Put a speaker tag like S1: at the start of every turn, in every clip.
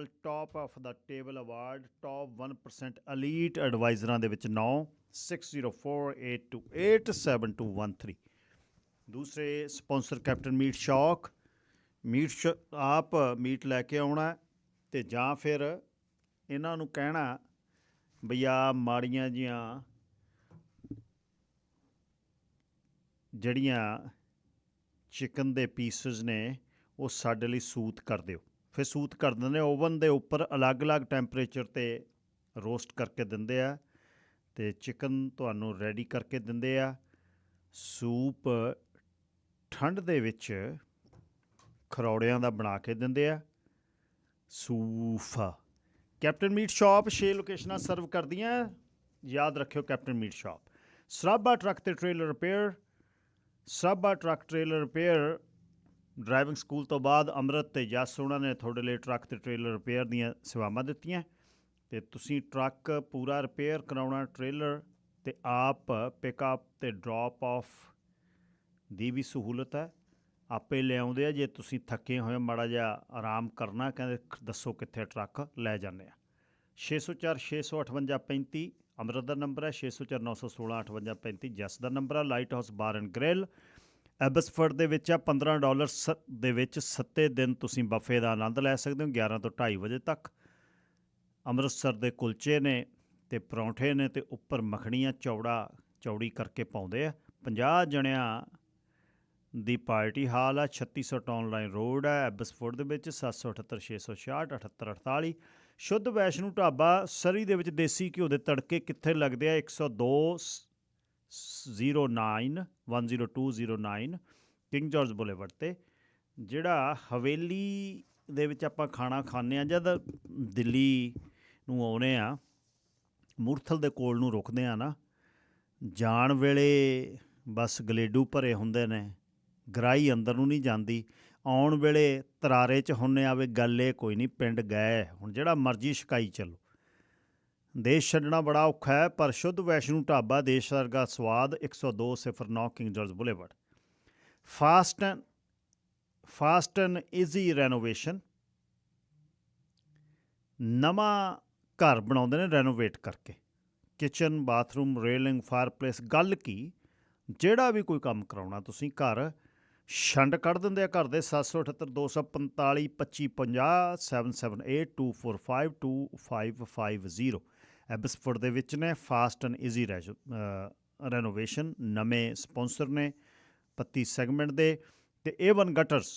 S1: Table top of ਦਾ table award top 1% elite ਐਡਵਾਈਜ਼ਰਾਂ ਦੇ ਵਿੱਚ 9 6048287213 ਦੂਸਰੇ ਸਪਾਂਸਰ ਕੈਪਟਨ ਮੀਟ ਸ਼ੌਕ ਮੀਟ ਸ਼ ਆਪ ਮੀਟ ਲੈ ਕੇ ਆਉਣਾ ਹੈ ਤੇ ਜਾਂ ਫਿਰ ਇਹਨਾਂ ਨੂੰ ਕਹਿਣਾ ਬਈ ਆ ਮਾੜੀਆਂ ਜੀਆਂ ਜਿਹੜੀਆਂ ਚਿਕਨ ਦੇ ਪੀਸਸ ਨੇ ਉਹ ਸਾਡੇ ਲਈ ਸੂਤ ਕਰ ਦਿਓ ਫਿਰ ਸੂਤ ਕਰ ਦਿੰਦੇ ਨੇ ਓਵਨ ਦੇ ਉੱਪਰ ਅਲੱਗ-ਅਲੱਗ ਟੈਂਪਰੇਚਰ ਤੇ ਰੋਸਟ ਕਰਕੇ ਦਿੰਦੇ ਆ ਤੇ ਚਿਕਨ ਤੁਹਾਨੂੰ ਰੈਡੀ ਕਰਕੇ ਦਿੰਦੇ ਆ। ਸੂਪ ਠੰਡ ਦੇ ਵਿੱਚ ਖਰੌੜਿਆਂ ਦਾ ਬਣਾ ਕੇ ਦਿੰਦੇ ਆ। ਸੂਫਾ। ਕੈਪਟਨ ਮੀਟ ਸ਼ਾਪ ਛੇ ਲੋਕੇਸ਼ਨਾਂ ਸਰਵ ਕਰਦੀਆਂ। ਯਾਦ ਰੱਖਿਓ captain meat shop. Sarabha truck ਤੇ trailer repair. Sarabha truck trailer repair driving school ਤੋਂ ਬਾਅਦ ਅੰਮ੍ਰਿਤ ਤੇ ਜਸ ਉਹਨਾਂ ਨੇ ਤੁਹਾਡੇ ਲਈ ਟਰੱਕ ਤੇ ਟ੍ਰੇਲਰ ਰਿਪੇਅਰ ਦੀਆਂ ਸੇਵਾਵਾਂ ਦਿੱਤੀਆਂ। ਤੇ ਤੁਸੀਂ ਟਰੱਕ ਪੂਰਾ ਰਿਪੇਅਰ ਕਰਾਉਣਾ, ਟ੍ਰੇਲਰ ਤੇ ਆਪ ਪਿਕਅਪ ਤੇ ਡ੍ਰੌਪ ਆਫ ਦੀ ਵੀ ਸਹੂਲਤ ਹੈ। ਆਪੇ ਲਿਆਉਂਦੇ ਆ, ਜੇ ਤੁਸੀਂ ਥੱਕੇ ਹੋਏ ਮਾੜਾ ਜਿਹਾ ਆਰਾਮ ਕਰਨਾ, ਕਹਿੰਦੇ ਦੱਸੋ ਕਿੱਥੇ ਟਰੱਕ ਲੈ ਜਾਂਦੇ ਆ। 604 658 35 ਅੰਮ੍ਰਿਤ ਦਾ ਨੰਬਰ ਹੈ 604 916 58 35 ਜਸ ਦਾ ਨੰਬਰ ਹੈ lighthouse bar and grill Abbotsford ਦੇ ਵਿੱਚ ਆ 15 ਡਾਲਰ ਸ- ਦੇ ਵਿੱਚ ਸੱਤੇ ਦਿਨ ਤੁਸੀਂ ਬਫੇ ਦਾ ਆਨੰਦ ਲੈ ਸਕਦੇ ਹੋ 11 ਤੋਂ 2:30 ਵਜੇ ਤੱਕ। ਅੰਮ੍ਰਿਤਸਰ ਦੇ ਕੁਲਚੇ ਨੇ ਤੇ ਪਰੌਂਠੇ ਨੇ ਤੇ ਉੱਪਰ ਮੱਖਣੀਆਂ ਚੌੜਾ, ਚੌੜੀ ਕਰਕੇ ਪਾਉਂਦੇ ਆ। 50 ਜਣਿਆਂ ਦੀ ਪਾਰਟੀ ਹਾਲ ਆ 3600 ਟਾਊਨ ਲਾਈਨ ਰੋਡ ਹੈ ਐਬਸਫੋਰਡ ਦੇ ਵਿੱਚ 7786 666 7848 ਸ਼ੁੱਧ ਵੈਸ਼ਨੂ ਢਾਬਾ ਸਰੀ ਦੇ ਵਿੱਚ ਦੇਸੀ ਘਿਓ ਦੇ ਤੜਕੇ ਕਿੱਥੇ ਲੱਗਦੇ ਆ? 102 09 10209 ਕਿੰਗ ਜਾਰਜ ਬੁਲੇਵਰਡ ਤੇ, ਜਿਹੜਾ ਹਵੇਲੀ ਦੇ ਵਿੱਚ ਆਪਾਂ ਖਾਣਾ ਖਾਂਦੇ ਆ ਜਦ ਦਿੱਲੀ ਨੂੰ ਆਉਨੇ ਆ ਮੂਰਥਲ ਦੇ ਕੋਲ ਨੂੰ ਰੁਕਦੇ ਆ ਨਾ, ਜਾਣ ਵੇਲੇ ਬਸ ਗਲੇਡੂ ਭਰੇ ਹੁੰਦੇ ਨੇ ਗਰਾਈ ਅੰਦਰ ਨੂੰ ਨਹੀਂ ਜਾਂਦੀ, ਆਉਣ ਵੇਲੇ ਤਰਾਰੇ 'ਚ ਹੁੰਨੇ ਆਵੇ ਇਹ ਕੋਈ ਨਹੀਂ, ਪਿੰਡ ਗਏ, ਹੁਣ ਜਿਹੜਾ ਮਰਜ਼ੀ ਸ਼ਿਕਾਈ ਚੱਲੋ। ਦੇਸ਼ ਛੱਡਣਾ ਬੜਾ ਔਖਾ ਹੈ, ਪਰ ਸ਼ੁੱਧ ਵੈਸ਼ਨੂ ਢਾਬਾ ਦੇਸ਼ ਵਰਗਾ ਸਵਾਦ 10209 King George Boulevard. Fast and fast and easy renovation. ਨਵਾਂ ਘਰ ਬਣਾਉਂਦੇ ਨੇ ਰੈਨੋਵੇਟ ਕਰਕੇ। ਕਿਚਨ, ਬਾਥਰੂਮ, ਰੇਲਿੰਗ, ਫਾਇਰਪਲੇਸ, ਗੱਲ ਕੀ? ਜਿਹੜਾ ਵੀ ਕੋਈ ਕੰਮ ਕਰਾਉਣਾ, ਤੁਸੀਂ ਘਰ ਛੰਡ ਕੱਢ ਦਿੰਦੇ ਆ ਘਰ ਦੇ 778 245 2550 7782452550 ਐਬਸਫੋਰਡ ਦੇ ਵਿੱਚ ਨੇ ਫਾਸਟ ਐਂਡ ਈਜ਼ੀ ਰੈਨੋਵੇਸ਼ਨ ਨਵੇਂ ਸਪਾਂਸਰ ਨੇ, ਪੱਤੀ ਸੈਗਮੈਂਟ ਦੇ ਤੇ A1 ਗਟਰਸ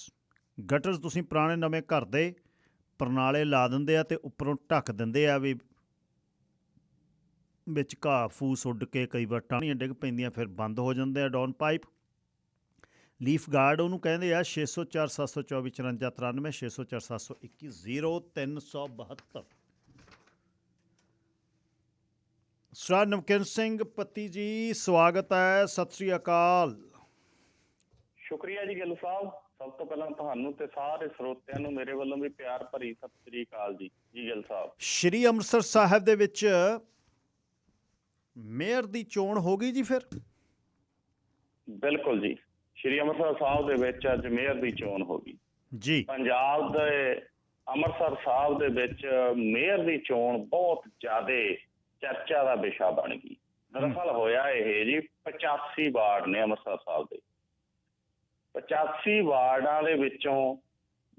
S1: ਗਟਰਸ ਤੁਸੀਂ ਪੁਰਾਣੇ ਨਵੇਂ ਘਰ ਦੇ ਪ੍ਰਣਾਲੇ ਲਾ ਦਿੰਦੇ ਆ ਤੇ ਉੱਪਰੋਂ ਢੱਕ ਦਿੰਦੇ ਆ ਵੀ ਵਿੱਚ ਘਾਹ, ਫੂਸ ਉੱਡ ਕੇ ਕਈ ਵਾਰ ਟਾਹਣੀਆਂ ਡਿੱਗ ਪੈਂਦੀਆਂ, ਫਿਰ ਬੰਦ ਹੋ ਜਾਂਦੇ ਆ ਡਾਊਨ ਪਾਈਪ। ਲੀਫ ਗਾਰਡ ਉਹਨੂੰ ਕਹਿੰਦੇ ਆ 604 724 54 93 604 721 0372 ਸਰ ਨਵਕਿਨ ਸਿੰਘ ਪੱਤੀ ਜੀ ਸਵਾਗਤ ਹੈ ਸਤਿ ਸ੍ਰੀ ਅਕਾਲ।
S2: ਸ਼ੁਕਰੀਆ ਜੀ ਗਿੱਲ ਸਾਹਿਬ। ਸਭ ਤੋਂ ਪਹਿਲਾਂ ਤੁਹਾਨੂੰ ਤੇ ਸਾਰੇ ਸਰੋਤਿਆਂ ਨੂੰ ਮੇਰੇ ਵੱਲੋਂ ਵੀ ਪਿਆਰ ਭਰੀ ਸਤਿ ਸ੍ਰੀ ਅਕਾਲ ਜੀ ਜੀ ਗਿੱਲ ਸਾਹਿਬ।
S1: ਸ਼੍ਰੀ ਅੰਮ੍ਰਿਤਸਰ ਸਾਹਿਬ ਦੇ ਵਿੱਚ ਮੇਅਰ ਦੀ ਚੋਣ ਹੋ ਗਈ ਜੀ ਫਿਰ?
S2: ਬਿਲਕੁਲ ਜੀ। ਸ਼੍ਰੀ ਅੰਮ੍ਰਿਤਸਰ ਸਾਹਿਬ ਦੇ ਵਿੱਚ ਅੱਜ ਮੇਅਰ ਦੀ ਚੋਣ ਹੋ ਗਈ।
S1: ਜੀ।
S2: ਪੰਜਾਬ ਦੇ ਅੰਮ੍ਰਿਤਸਰ ਸਾਹਿਬ ਦੇ ਵਿੱਚ ਮੇਅਰ ਦੀ ਚੋਣ ਬਹੁਤ ਜ਼ਿਆਦਾ ਚਰਚਾ ਦਾ ਵਿਸ਼ਾ ਬਣ ਗਈ। ਦਰਅਸਲ ਹੋਇਆ ਇਹ ਜੀ 85 ਵਾਰਡ ਨੇ ਅੰਮ੍ਰਿਤਸਰ ਸਾਹਿਬ ਦੇ। 85 ਵਾਰਡਾਂ ਦੇ ਵਿੱਚੋਂ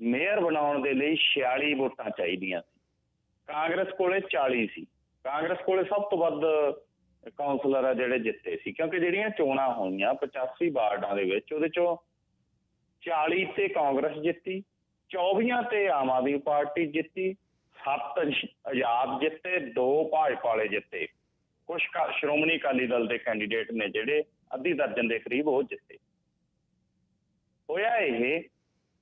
S2: ਮੇਅਰ ਬਣਾਉਣ ਦੇ ਲਈ 46 ਵੋਟਾਂ ਚਾਹੀਦੀਆਂ ਸੀ। ਕਾਂਗਰਸ ਕੋਲੇ 40 ਸੀ। ਕਾਂਗਰਸ ਕੋਲੇ ਸਭ ਤੋਂ ਵੱਧ ਕਾਉਂਸਲਰ ਆ ਜਿਹੜੇ ਜਿੱਤੇ ਸੀ ਕਿਉਂਕਿ ਜਿਹੜੀਆਂ ਚੋਣਾਂ ਹੋਈਆਂ 85 ਵਾਰਡਾਂ ਦੇ ਵਿੱਚ ਉਹਦੇ ਚੋਂ 40 ਤੇ ਕਾਂਗਰਸ ਜਿੱਤੀ 24 ਤੇ ਆਮ ਆਦਮੀ ਪਾਰਟੀ ਜਿੱਤੀ 7 ਆਜ਼ਾਦ ਜਿੱਤੇ 2 ਭਾਜਪਾ ਵਾਲੇ ਜਿੱਤੇ ਕੁਝ ਸ਼੍ਰੋਮਣੀ ਅਕਾਲੀ ਦਲ ਦੇ ਕੈਂਡੀਡੇਟ ਨੇ ਜਿਹੜੇ ਅੱਧੀ ਦਰਜਨ ਦੇ ਕਰੀਬ ਉਹ ਜਿੱਤੇ। ਹੋਇਆ ਇਹ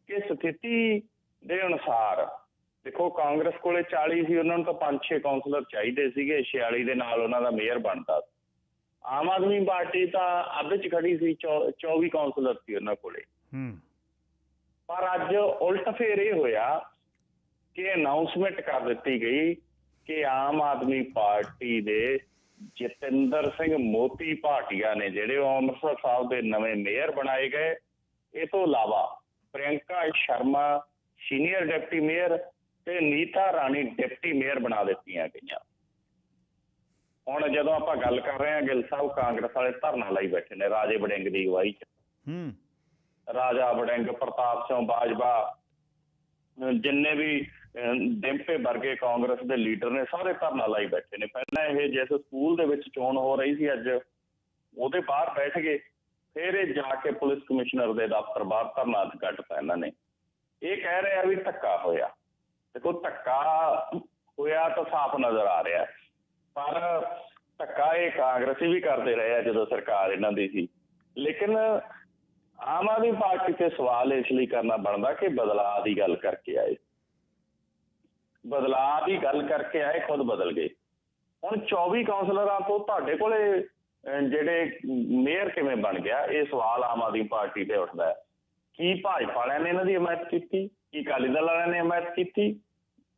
S2: ਕਿ ਸਥਿਤੀ ਦੇ ਅਨੁਸਾਰ ਦੇਖੋ ਕਾਂਗਰਸ ਕੋਲੇ 40 ਸੀ ਉਹਨਾਂ ਨੂੰ ਤਾਂ 5-6 ਕਾਉਂਸਲਰ ਚਾਹੀਦੇ ਸੀਗੇ 46 ਦੇ ਨਾਲ ਉਹਨਾਂ ਦਾ ਮੇਅਰ ਬਣਦਾ ਸੀ। ਆਮ ਆਦਮੀ ਪਾਰਟੀ ਤਾਂ ਅੱਧ ਚ ਖੜੀ ਸੀ 24 ਕਾਉਂਸਲਰ ਸੀ ਉਹਨਾਂ ਕੋਲੇ।
S1: ਹੂੰ।
S2: ਪਰ ਅੱਜ ਉਲਟ ਫੇਰ ਇਹ ਹੋਇਆ ਕਿ ਅਨਾਉਂਸਮੈਂਟ ਕਰ ਦਿੱਤੀ ਗਈ ਕਿ ਆਮ ਆਦਮੀ ਪਾਰਟੀ ਦੇ ਜਤਿੰਦਰ ਸਿੰਘ ਮੋਤੀ ਭਾਟੀਆ ਨੇ ਜਿਹੜੇ ਅੰਮ੍ਰਿਤਸਰ ਸਾਹਿਬ ਦੇ ਨਵੇਂ ਮੇਅਰ ਬਣਾਏ ਗਏ। ਇਹ ਤੋਂ ਇਲਾਵਾ Priyanka Sharma senior deputy mayor ਤੇ ਨੀਤਾ ਰਾਣੀ ਡਿਪਟੀ ਮੇਅਰ ਬਣਾ ਦਿੱਤੀਆਂ ਗਈਆਂ। ਹੁਣ ਜਦੋਂ ਆਪਾਂ ਗੱਲ ਕਰ ਰਹੇ ਹਾਂ ਗਿੱਲ ਸਾਹਿਬ ਕਾਂਗਰਸ ਵਾਲੇ ਧਰਨਾ ਲਈ ਬੈਠੇ ਨੇ ਰਾਜੇ ਵੜਿੰਗ ਦੀ ਅਗਵਾਈ 'ਚ।
S1: ਹੂੰ।
S2: ਰਾਜਾ ਵੜਿੰਗ ਪ੍ਰਤਾਪ ਸਿੰਘ ਬਾਜਵਾ ਜਿੰਨੇ ਵੀ ਡਿੰਪੇ ਵਰਗੇ ਕਾਂਗਰਸ ਦੇ ਲੀਡਰ ਨੇ ਸਾਰੇ ਧਰਨਾ ਲਾਈ ਬੈਠੇ ਨੇ। ਪਹਿਲਾਂ ਇਹ ਜਿਸ ਸਕੂਲ ਦੇ ਵਿੱਚ ਚੋਣ ਹੋ ਰਹੀ ਸੀ ਅੱਜ, ਉਹਦੇ ਬਾਹਰ ਬੈਠ ਗਏ। ਫਿਰ ਇਹ ਜਾ ਕੇ ਪੁਲਿਸ ਕਮਿਸ਼ਨਰ ਦੇ ਦਫ਼ਤਰ ਬਾਹਰ ਧਰਨਾ ਕੱਟਤਾ ਇਹਨਾਂ ਨੇ। ਇਹ ਕਹਿ ਰਿਹਾ ਵੀ ਧੱਕਾ ਹੋਇਆ। ਦੇਖੋ, ਧੱਕਾ ਹੋਇਆ ਤਾਂ ਸਾਫ਼ ਨਜ਼ਰ ਆ ਰਿਹਾ। ਪਰ ਧੱਕਾ ਇਹ ਕਾਂਗਰਸੀ ਵੀ ਕਰਦੇ ਰਹੇ ਆ ਜਦੋਂ ਸਰਕਾਰ ਇਹਨਾਂ ਦੀ ਸੀ। ਲੇਕਿਨ ਆਮ ਆਦਮੀ ਪਾਰਟੀ ਤੇ ਸਵਾਲ ਇਸ ਲਈ ਕਰਨਾ ਬਣਦਾ ਕਿ ਬਦਲਾਅ ਦੀ ਗੱਲ ਕਰਕੇ ਆਏ। ਬਦਲਾਅ ਦੀ ਗੱਲ ਕਰਕੇ ਆਏ, ਖੁਦ ਬਦਲ ਗਏ। ਹੁਣ 24 ਕਾਉਂਸਲਰਾਂ ਤੋਂ ਤੁਹਾਡੇ ਕੋਲੇ ਜਿਹੜੇ ਮੇਅਰ ਕਿਵੇਂ ਬਣ ਗਿਆ, ਇਹ ਸਵਾਲ ਆਮ ਆਦਮੀ ਪਾਰਟੀ ਤੇ ਉੱਠਦਾ ਹੈ। ਕੀ ਭਾਜਪਾ ਵਾਲਿਆਂ ਨੇ ਇਹਨਾਂ ਦੀ ਹਮਾਇਤ ਕੀਤੀ? ਕੀ ਅਕਾਲੀ ਦਲ ਵਾਲਿਆਂ ਨੇ ਹਮਾਇਤ ਕੀਤੀ?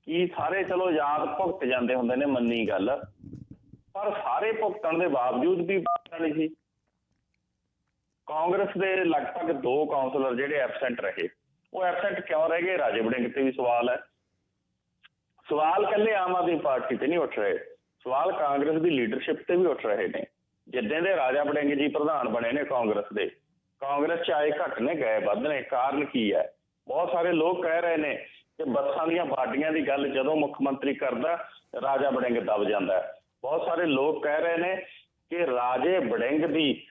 S2: ਕੀ ਸਾਰੇ, ਚਲੋ, ਯਾਦ ਭੁਗਤ ਜਾਂਦੇ ਹੁੰਦੇ ਨੇ, ਮੰਨੀ ਗੱਲ। ਪਰ ਸਾਰੇ ਭੁਗਤਣ ਦੇ ਬਾਵਜੂਦ ਵੀ ਵਾਲੀ ਸੀ। ਕਾਂਗਰਸ ਦੇ ਲਗਭਗ ਦੋ ਕਾਉਂਸਲਰ ਜਿਹੜੇ ਐਬਸੈਂਟ ਰਹੇ, ਉਹ ਐਬਸੈਂਟ ਕਿਉਂ ਰਹਿ ਗਏ? ਰਾਜੇ ਵੜਿੰਗ ਤੇ ਵੀ ਸਵਾਲ ਹੈ। ਸਵਾਲ ਕੱਲੇ ਆਮ ਆਦਮੀ ਪਾਰਟੀ ਤੇ ਨਹੀਂ ਉੱਠ ਰਹੇ। ਸਵਾਲ ਕਾਂਗਰਸ ਦੀ ਲੀਡਰਸ਼ਿਪ ਤੇ ਵੀ ਉੱਠ ਰਹੇ ਨੇ। ਜਿੱਦਾਂ ਦੇ ਰਾਜਾ ਬੜਿੰਗ ਜੀ ਪ੍ਰਧਾਨ ਬਣੇ ਨੇ ਕਾਂਗਰਸ ਦੇ। ਕਾਂਗਰਸ ਚ ਆਏ ਘੱਟ ਨੇ, ਗਏ ਵੱਧ ਨੇ। ਕਾਰਨ ਕੀ ਹੈ? ਬਹੁਤ ਸਾਰੇ ਲੋਕ ਕਹਿ ਰਹੇ ਨੇ ਕਿ ਬੱਸਾਂ ਦੀਆਂ ਬਾਡੀਆਂ ਦੀ ਗੱਲ ਜਦੋਂ ਮੁੱਖ ਮੰਤਰੀ ਕਰਦਾ, ਰਾਜਾ ਬੜਿੰਗ ਦਬ ਜਾਂਦਾ ਬਹੁਤ ਸਾਰੇ ਲੋਕ ਕਹਿ ਰਹੇ ਨੇ ਕਿ ਰਾਜੇ ਬੜਿੰਗ ਦੀ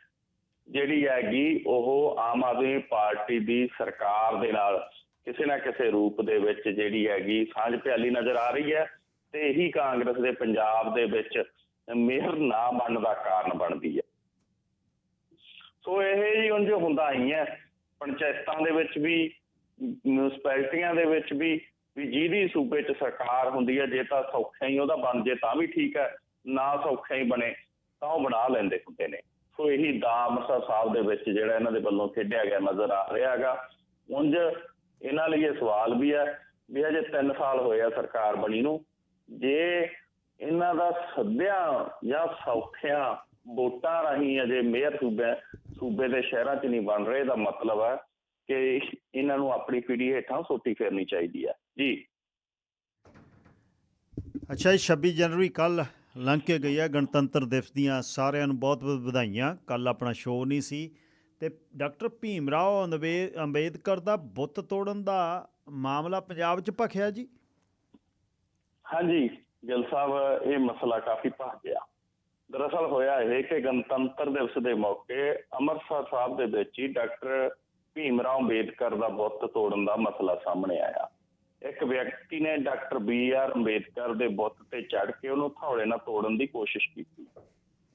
S2: ਜਿਹੜੀ ਹੈਗੀ ਉਹ ਆਮ ਆਦਮੀ ਪਾਰਟੀ ਦੀ ਸਰਕਾਰ ਦੇ ਨਾਲ ਕਿਸੇ ਨਾ ਕਿਸੇ ਰੂਪ ਦੇ ਵਿੱਚ ਜਿਹੜੀ ਹੈਗੀ ਸਾਂਝ ਪਿਆਲੀ ਨਜ਼ਰ ਆ ਰਹੀ ਹੈ ਤੇ ਇਹੀ ਕਾਂਗਰਸ ਦੇ ਪੰਜਾਬ ਦੇ ਵਿੱਚ ਮਿਹਰ ਨਾ ਬਣਨ ਦਾ ਕਾਰਨ ਬਣਦੀ ਹੈ। ਸੋ ਇਹ ਹੀ ਉਂਝ ਹੁੰਦਾ ਹੀ ਹੈ। ਪੰਚਾਇਤਾਂ ਦੇ ਵਿੱਚ ਵੀ ਮਿਊਨਿਸਪੈਲਿਟੀਆਂ ਦੇ ਵਿੱਚ ਵੀ ਵੀ ਜਿਹਦੀ ਸੂਬੇ 'ਚ ਸਰਕਾਰ ਹੁੰਦੀ ਹੈ, ਜੇ ਤਾਂ ਸੌਖਿਆ ਹੀ ਉਹਦਾ ਬਣ ਜੇ ਤਾਂ ਵੀ ਠੀਕ ਹੈ, ਨਾ ਸੌਖਿਆ ਹੀ ਬਣੇ ਤਾਂ ਉਹ ਬਣਾ ਲੈਂਦੇ ਹੁੰਦੇ ਨੇ। ਸੋ ਇਹੀ ਦਾ ਅੰਮ੍ਰਿਤਸਰ ਸਾਹਿਬ ਦੇ ਵਿੱਚ ਜਿਹੜਾ ਇਹਨਾਂ ਦੇ ਵੱਲੋਂ ਖੇਡਿਆ ਗਿਆ ਨਜ਼ਰ ਆ ਰਿਹਾ ਹੈਗਾ। ਉਂਝ ਇਹਨਾਂ ਲਈ ਇਹ ਸਵਾਲ ਵੀ ਹੈ ਵੀ ਅਜੇ 3 ਸਾਲ ਹੋਏ ਆ ਸਰਕਾਰ ਬਣੀ ਨੂੰ। ਜੇ ਇਹਨਾਂ ਦਾ ਸੱਦਿਆਂ ਜਾਂ ਸੌਖਿਆਂ ਵੋਟਾਂ ਰਾਹੀਂ ਅਜੇ ਮੇਅਰ ਸੂਬੇ ਸੂਬੇ ਦੇ ਸ਼ਹਿਰਾਂ 'ਚ ਨਹੀਂ ਬਣ ਰਹੇ ਦਾ ਮਤਲਬ ਹੈ ਕਿ ਇਹਨਾਂ ਨੂੰ ਆਪਣੀ ਪੀੜੀ ਹੇਠਾਂ ਸੋਟੀ ਫੇਰਨੀ ਚਾਹੀਦੀ ਹੈ। ਜੀ।
S1: ਅੱਛਾ ਜੀ 26 ਜਨਵਰੀ ਕੱਲ ਲੰਘ ਕੇ ਗਈ ਹੈ ਗਣਤੰਤਰ ਦਿਵਸ ਦੀਆਂ ਸਾਰਿਆਂ ਨੂੰ ਬਹੁਤ ਬਹੁਤ ਵਧਾਈਆਂ। ਕੱਲ ਆਪਣਾ ਸ਼ੋਅ ਨਹੀਂ ਸੀ। ਤੇ ਡਾਕਟਰ ਭੀਮ ਰਾਓ ਅੰਬੇਦਕਰ ਦਾ ਬੁੱਤ ਤੋੜਨ ਦਾ ਮਾਮਲਾ ਪੰਜਾਬ 'ਚ ਭਖਿਆ ਜੀ?
S2: ਹਾਂਜੀ, ਗਿੱਲ ਸਾਹਿਬ, ਇਹ ਮਸਲਾ ਕਾਫੀ ਭਖ ਗਿਆ। ਦਰਅਸਲ ਹੋਇਆ ਇਹ ਕਿ ਗਣਤੰਤਰ ਦਿਵਸ ਦੇ ਮੌਕੇ ਅੰਮ੍ਰਿਤਸਰ ਸਾਹਿਬ ਦੇ ਵਿੱਚ ਹੀ ਡਾਕਟਰ ਭੀਮ ਰਾਓ ਅੰਬੇਦਕਰ ਦਾ ਬੁੱਤ ਤੋੜਨ ਦਾ ਮਸਲਾ ਸਾਹਮਣੇ ਆਇਆ। ਇੱਕ ਵਿਅਕਤੀ ਨੇ ਡਾਕਟਰ ਬੀ ਆਰ ਅੰਬੇਦਕਰ ਦੇ ਬੁੱਤ ਤੇ ਚੜ ਕੇ ਉਹਨੂੰ ਥੌੜੇ ਨਾਲ ਤੋੜਨ ਦੀ ਕੋਸ਼ਿਸ਼ ਕੀਤੀ।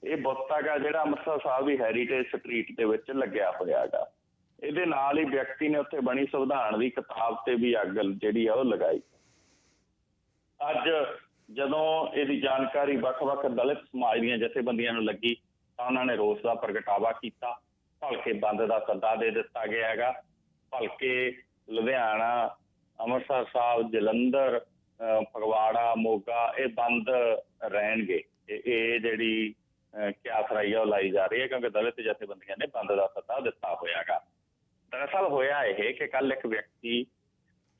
S2: ਇਹ ਬੁੱਤ ਹੈਗਾ ਜਿਹੜਾ ਅੰਮ੍ਰਿਤਸਰ ਸਾਹਿਬ ਦੀ ਹੈਰੀਟੇਜ ਸਟਰੀਟ ਦੇ ਵਿੱਚ ਲੱਗਿਆ ਹੋਇਆ ਹੈਗਾ। ਇਹਦੇ ਨਾਲ ਹੀ ਵਿਅਕਤੀ ਨੇ ਉੱਥੇ ਬਣੀ ਸੰਵਿਧਾਨ ਦੀ ਕਿਤਾਬ ਤੇ ਵੀ ਅੱਗ ਜਿਹੜੀ ਆ ਉਹ ਲਗਾਈ। ਅੱਜ ਜਦੋਂ ਇਹਦੀ ਜਾਣਕਾਰੀ ਵੱਖ-ਵੱਖ ਦਲਿਤ ਸਮਾਜ ਦੀਆਂ ਜਥੇਬੰਦੀਆਂ ਨੂੰ ਲੱਗੀ, ਤਾਂ ਉਹਨਾਂ ਨੇ ਰੋਸ ਦਾ ਪ੍ਰਗਟਾਵਾ ਕੀਤਾ। ਭਲਕੇ ਬੰਦ ਦਾ ਸੱਦਾ ਦੇ ਦਿੱਤਾ ਗਿਆ ਹੈਗਾ। ਭਲਕੇ ਲੁਧਿਆਣਾ, ਅੰਮ੍ਰਿਤਸਰ ਸਾਹਿਬ, ਜਲੰਧਰ ਫਗਵਾੜਾ, ਮੋਗਾ ਇਹ ਬੰਦ ਰਹਿਣਗੇ। ਇਹ ਜਿਹੜੀ ਅਹ ਕਿਆਸ ਉਹ ਲਾਈ ਜਾ ਰਹੀ ਹੈ, ਕਿਉਂਕਿ ਦਲਿਤ ਜਥੇਬੰਦੀਆਂ ਨੇ ਬੰਦ ਦਾ ਸੱਦਾ ਦਿੱਤਾ ਹੋਇਆ ਹੈਗਾ ਦਰਅਸਲ ਹੋਇਆ ਇਹ ਕਿ ਕੱਲ ਇੱਕ ਵਿਅਕਤੀ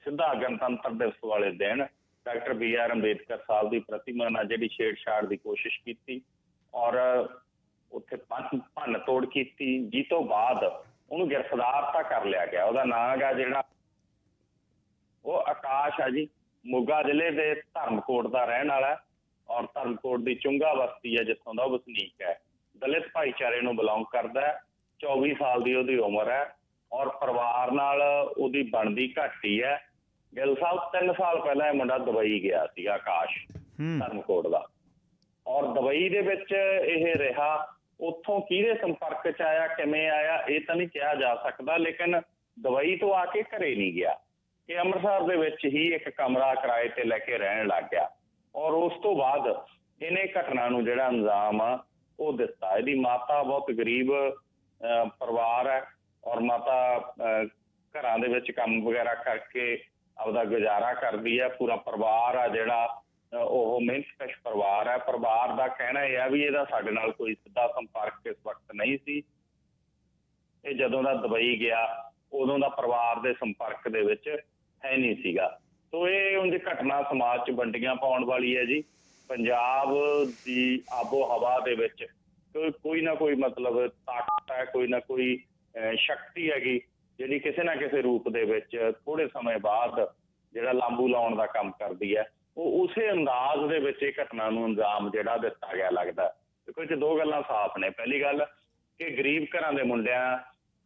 S2: ਸਿੱਧਾ ਗਣਤੰਤਰ ਦਿਵਸ ਵਾਲੇ ਦਿਨ doctor B R Ambedkar Sahib ਦੀ ਪ੍ਰਤਿਮਾ ਨਾਲ ਜਿਹੜੀ ਛੇੜਛਾੜ ਦੀ ਕੋਸ਼ਿਸ਼ ਕੀਤੀ ਔਰ ਉੱਥੇ ਭੰਨ ਭੰਨ ਤੋੜ ਕੀਤੀ, ਜਿਸ ਤੋਂ ਬਾਅਦ ਉਹਨੂੰ ਗ੍ਰਿਫਤਾਰ ਤਾਂ ਕਰ ਲਿਆ ਗਿਆ। ਉਹਦਾ ਨਾਂ ਹੈਗਾ ਜਿਹੜਾ ਉਹ ਆਕਾਸ਼ ਆ ਜੀ, ਮੋਗਾ ਜ਼ਿਲ੍ਹੇ ਦੇ ਧਰਮਕੋਟ ਦਾ ਰਹਿਣ ਵਾਲਾ। ਔਰ ਧਰਮਕੋਟ ਦੀ ਚੁੰਗਾ ਬਸਤੀ ਹੈ ਜਿੱਥੋਂ ਦਾ ਉਹ ਵਸਨੀਕ ਹੈ। ਦਲਿਤ ਭਾਈਚਾਰੇ ਨੂੰ ਬਿਲੋਂਗ ਕਰਦਾ ਹੈ। 24 ਸਾਲ ਦੀ ਉਹਦੀ ਉਮਰ ਹੈ ਔਰ ਪਰਿਵਾਰ ਨਾਲ ਉਹਦੀ ਬਣਦੀ ਘੱਟੀ ਹੈ। ਗਿੱਲ ਸਾਹਿਬ 3 ਸਾਲ ਪਹਿਲਾਂ ਇਹ ਮੁੰਡਾ ਦੁਬਈ ਗਿਆ ਸੀਗਾ ਆਕਾਸ਼ ਧਰਮਕੋਟ ਦਾ। ਔਰ ਦੁਬਈ ਦੇ ਵਿੱਚ ਇਹ ਰਿਹਾ ਉੱਥੋਂ ਕਿਹਦੇ ਸੰਪਰਕ ਚ ਆਇਆ ਕਿਵੇਂ ਆਇਆ ਇਹ ਤਾਂ ਨਹੀਂ ਕਿਹਾ ਜਾ ਸਕਦਾ ਲੇਕਿਨ ਦੁਬਈ ਤੋਂ ਆ ਕੇ ਘਰੇ ਨਹੀਂ ਗਿਆ। ਇਹ ਅੰਮ੍ਰਿਤਸਰ ਦੇ ਵਿੱਚ ਹੀ ਇੱਕ ਕਮਰਾ ਕਿਰਾਏ ਤੇ ਲੈ ਕੇ ਰਹਿਣ ਲੱਗ ਗਿਆ। ਔਰ ਉਸ ਤੋਂ ਬਾਅਦ ਇਹਨੇ ਘਟਨਾ ਨੂੰ ਜਿਹੜਾ ਅੰਜਾਮ ਆ ਉਹ ਦਿੱਤਾ। ਇਹਦੀ ਮਾਤਾ ਬਹੁਤ ਗਰੀਬ ਅਹ, ਪਰਿਵਾਰ ਹੈ ਔਰ ਮਾਤਾ ਘਰਾਂ ਦੇ ਵਿੱਚ ਕੰਮ ਵਗੈਰਾ ਕਰਕੇ ਆਪਦਾ ਗੁਜ਼ਾਰਾ ਕਰਦੀ ਹੈ। ਪੂਰਾ ਪਰਿਵਾਰ ਆ ਜਿਹੜਾ ਉਹ ਮਿਹਨਤਕਸ਼ ਪਰਿਵਾਰ ਹੈ। ਪਰਿਵਾਰ ਦਾ ਕਹਿਣਾ ਇਹ ਆ ਵੀ ਇਹਦਾ ਸਾਡੇ ਨਾਲ ਕੋਈ ਸਿੱਧਾ ਸੰਪਰਕ ਇਸ ਵਕਤ ਨਹੀਂ ਸੀ। ਇਹ ਜਦੋਂ ਦਾ ਦੁਬਈ ਗਿਆ ਉਦੋਂ ਦਾ ਪਰਿਵਾਰ ਦੇ ਸੰਪਰਕ ਦੇ ਵਿੱਚ ਹੈ ਨਹੀਂ ਸੀਗਾ। ਸੋ ਇਹ ਉਂਝ ਘਟਨਾ ਸਮਾਜ 'ਚ ਵੰਡੀਆਂ ਪਾਉਣ ਵਾਲੀ ਹੈ ਜੀ। ਪੰਜਾਬ ਦੀ ਆਬੋ ਹਵਾ ਦੇ ਵਿੱਚ ਕੋਈ ਨਾ ਕੋਈ ਮਤਲਬ ਤਾਕਤ ਹੈ, ਕੋਈ ਨਾ ਕੋਈ ਸ਼ਕਤੀ ਹੈਗੀ, ਜਿਹੜੀ ਕਿਸੇ ਨਾ ਕਿਸੇ ਰੂਪ ਦੇ ਵਿੱਚ ਥੋੜੇ ਸਮੇਂ ਬਾਅਦ ਜਿਹੜਾ ਲਾਂਬੂ ਲਾਉਣ ਦਾ ਕੰਮ ਕਰਦੀ ਹੈ, ਉਹ ਉਸੇ ਅੰਦਾਜ਼ ਦੇ ਵਿੱਚ ਇਹ ਘਟਨਾ ਨੂੰ ਅੰਜਾਮ ਜਿਹੜਾ ਦਿੱਤਾ ਗਿਆ ਲੱਗਦਾ। ਦੇਖੋ, ਇਹ ਦੋ ਗੱਲਾਂ ਸਾਫ਼ ਨੇ। ਪਹਿਲੀ ਗੱਲ ਕਿ ਗਰੀਬ ਘਰਾਂ ਦੇ ਮੁੰਡਿਆਂ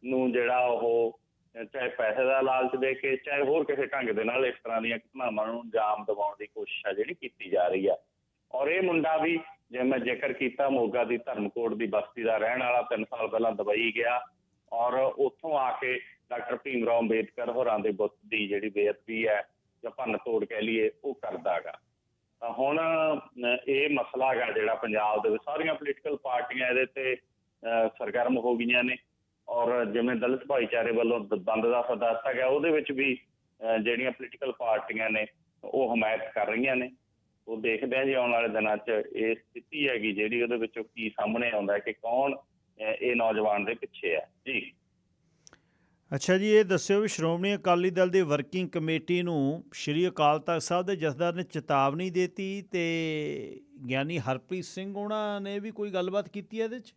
S2: ਨੂੰ ਜਿਹੜਾ ਉਹ ਚਾਹੇ ਪੈਸੇ ਦਾ ਲਾਲਚ ਦੇ ਕੇ ਚਾਹੇ ਹੋਰ ਕਿਸੇ ਢੰਗ ਦੇ ਨਾਲ ਇਸ ਤਰ੍ਹਾਂ ਦੀਆਂ ਘਟਨਾਵਾਂ ਨੂੰ ਅੰਜਾਮ ਦਿਵਾਉਣ ਦੀ ਕੋਸ਼ਿਸ਼ ਹੈ ਜਿਹੜੀ ਕੀਤੀ ਜਾ ਰਹੀ ਹੈ ਔਰ ਇਹ ਮੁੰਡਾ ਵੀ ਜਿਵੇਂ ਮੈਂ ਜ਼ਿਕਰ ਕੀਤਾ ਮੋਗਾ ਦੀ ਧਰਮਕੋਟ ਦੀ ਬਸਤੀ ਦਾ ਰਹਿਣ ਵਾਲਾ 3 ਸਾਲ ਪਹਿਲਾਂ ਦੁਬਈ ਗਿਆ। ਔਰ ਉੱਥੋਂ ਆ ਕੇ ਡਾਕਟਰ ਭੀਮ ਰਾਓ ਅੰਬੇਦਕਰ ਹੋਰਾਂ ਦੇ ਬੁੱਤ ਦੀ ਜਿਹੜੀ ਬੇਅਦਬੀ ਹੈ ਜਾਂ ਭੰਨ ਤੋੜ ਕਹਿ ਲਈਏ ਉਹ ਕਰਦਾਗਾ ਤਾਂ ਹੁਣ ਇਹ ਮਸਲਾ ਹੈਗਾ ਜਿਹੜਾ ਪੰਜਾਬ ਦੇ ਵਿੱਚ ਸਾਰੀਆਂ ਪੋਲੀਟੀਕਲ ਪਾਰਟੀਆਂ ਇਹਦੇ ਤੇ ਅਹ, ਸਰਗਰਮ ਹੋ ਗਈਆਂ ਨੇ। ਔਰ ਜਿਵੇਂ ਦਲਿਤ ਭਾਈਚਾਰੇ ਵੱਲੋਂ ਬੰਦ ਦਾ ਸੱਦਾ ਦਿੱਤਾ ਗਿਆ, ਉਹਦੇ ਵਿੱਚ ਵੀ ਜਿਹੜੀਆਂ ਪੋਲੀਟੀਕਲ ਪਾਰਟੀਆਂ ਨੇ, ਉਹ ਹਮਾਇਤ ਕਰ ਰਹੀਆਂ ਨੇ। ਉਹ ਦੇਖਦੇ ਆ ਜੀ ਆਉਣ ਵਾਲੇ ਦਿਨਾਂ 'ਚ ਇਹ ਸਥਿਤੀ ਹੈਗੀ ਜਿਹੜੀ ਉਹਦੇ ਵਿੱਚੋਂ ਕੀ ਸਾਹਮਣੇ ਆਉਂਦਾ ਕਿ ਕੌਣ ਇਹ ਨੌਜਵਾਨ ਦੇ ਪਿੱਛੇ ਹੈ। ਜੀ।
S1: ਅੱਛਾ ਜੀ, ਇਹ ਦੱਸਿਓ ਵੀ ਸ਼੍ਰੋਮਣੀ ਅਕਾਲੀ ਦਲ ਦੀ ਵਰਕਿੰਗ ਕਮੇਟੀ ਨੂੰ ਸ਼੍ਰੀ ਅਕਾਲ ਤਖਤ ਸਾਹਿਬ ਦੇ ਜਥੇਦਾਰ ਨੇ ਚੇਤਾਵਨੀ ਦਿੱਤੀ ਤੇ ਗਿਆਨੀ ਹਰਪ੍ਰੀਤ ਸਿੰਘ ਉਹਨਾਂ ਨੇ ਵੀ ਕੋਈ ਗੱਲਬਾਤ ਕੀਤੀ ਹੈ ਇਹਦੇ 'ਚ?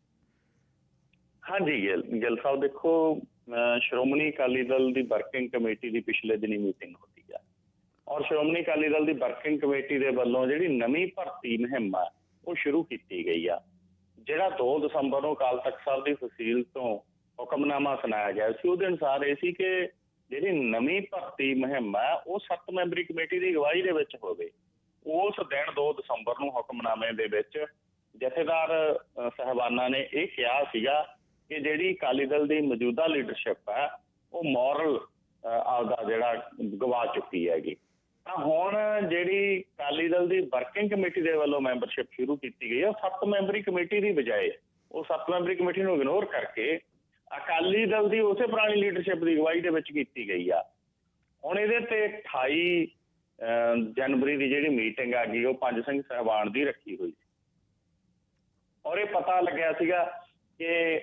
S2: ਹਾਂਜੀ ਗਿੱਲ ਗਿੱਲ ਸਾਹਿਬ ਦੇਖੋ ਅਹ ਸ਼੍ਰੋਮਣੀ ਅਕਾਲੀ ਦਲ ਦੀ ਵਰਕਿੰਗ ਕਮੇਟੀ ਦੀ ਪਿਛਲੇ ਦਿਨੀ ਮੀਟਿੰਗ ਹੋਈ ਆ। ਔਰ ਸ਼੍ਰੋਮਣੀ ਅਕਾਲੀ ਦਲ ਦੀ ਵਰਕਿੰਗ ਕਮੇਟੀ ਦੇ ਵੱਲੋਂ ਜਿਹੜੀ ਨਵੀਂ ਭਰਤੀ ਮੁਹਿੰਮ ਆ ਉਹ ਸ਼ੁਰੂ ਕੀਤੀ ਗਈ ਆ। ਜਿਹੜਾ 2 ਦਸੰਬਰ ਨੂੰ ਅਕਾਲ ਤਖਤ ਸਾਹਿਬ ਦੀ ਫਸੀਲ ਤੋਂ ਹੁਕਮਨਾਮਾ ਸੁਣਾਇਆ ਗਿਆ ਸੀ ਉਹਦੇ ਅਨੁਸਾਰ ਇਹ ਸੀ ਕਿ ਜਿਹੜੀ ਨਵੀਂ ਭਰਤੀ ਮੁਹਿੰਮ ਆ ਉਹ ਸੱਤ ਮੈਂਬਰੀ ਕਮੇਟੀ ਦੀ ਅਗਵਾਈ ਦੇ ਵਿੱਚ ਹੋਵੇ। ਉਸ ਦਿਨ 2 ਦਸੰਬਰ ਨੂੰ ਹੁਕਮਨਾਮੇ ਦੇ ਵਿੱਚ ਜਥੇਦਾਰ ਅਹ, ਸਾਹਿਬਾਨਾਂ ਨੇ ਇਹ ਕਿਹਾ ਸੀਗਾ ਕਿ ਜਿਹੜੀ ਅਕਾਲੀ ਦਲ ਦੀ ਮੌਜੂਦਾ ਲੀਡਰਸ਼ਿਪ ਹੈ ਉਹ ਮੋਰਲ ਆਪਦਾ ਜਿਹੜਾ ਗਵਾ ਚੁੱਕੀ ਹੈਗੀ। ਤਾਂ ਹੁਣ ਜਿਹੜੀ ਅਕਾਲੀ ਦਲ ਦੀ ਵਰਕਿੰਗ ਕਮੇਟੀ ਦੇ ਵੱਲੋਂ ਮੈਂਬਰਸ਼ਿਪ ਸ਼ੁਰੂ ਕੀਤੀ ਗਈ ਹੈ ਸੱਤ ਮੈਂਬਰੀ ਕਮੇਟੀ ਦੀ ਬਜਾਏ ਉਹ ਸੱਤ ਮੈਂਬਰੀ ਕਮੇਟੀ ਨੂੰ ਇਗਨੋਰ ਕਰਕੇ ਅਕਾਲੀ ਦਲ ਦੀ ਉਸੇ ਪੁਰਾਣੀ ਲੀਡਰਸ਼ਿਪ ਦੀ ਅਗਵਾਈ ਦੇ ਵਿੱਚ ਕੀਤੀ ਗਈ ਆ। ਹੁਣ ਇਹਦੇ ਤੇ 28 ਅਹ, ਜਨਵਰੀ ਦੀ ਜਿਹੜੀ ਮੀਟਿੰਗ ਆ ਗਈ ਉਹ ਪੰਜ ਸਿੰਘ ਸਹਿਬਾਨ ਦੀ ਰੱਖੀ ਹੋਈ ਸੀ। ਔਰ ਇਹ ਪਤਾ ਲੱਗਿਆ ਸੀਗਾ ਕਿ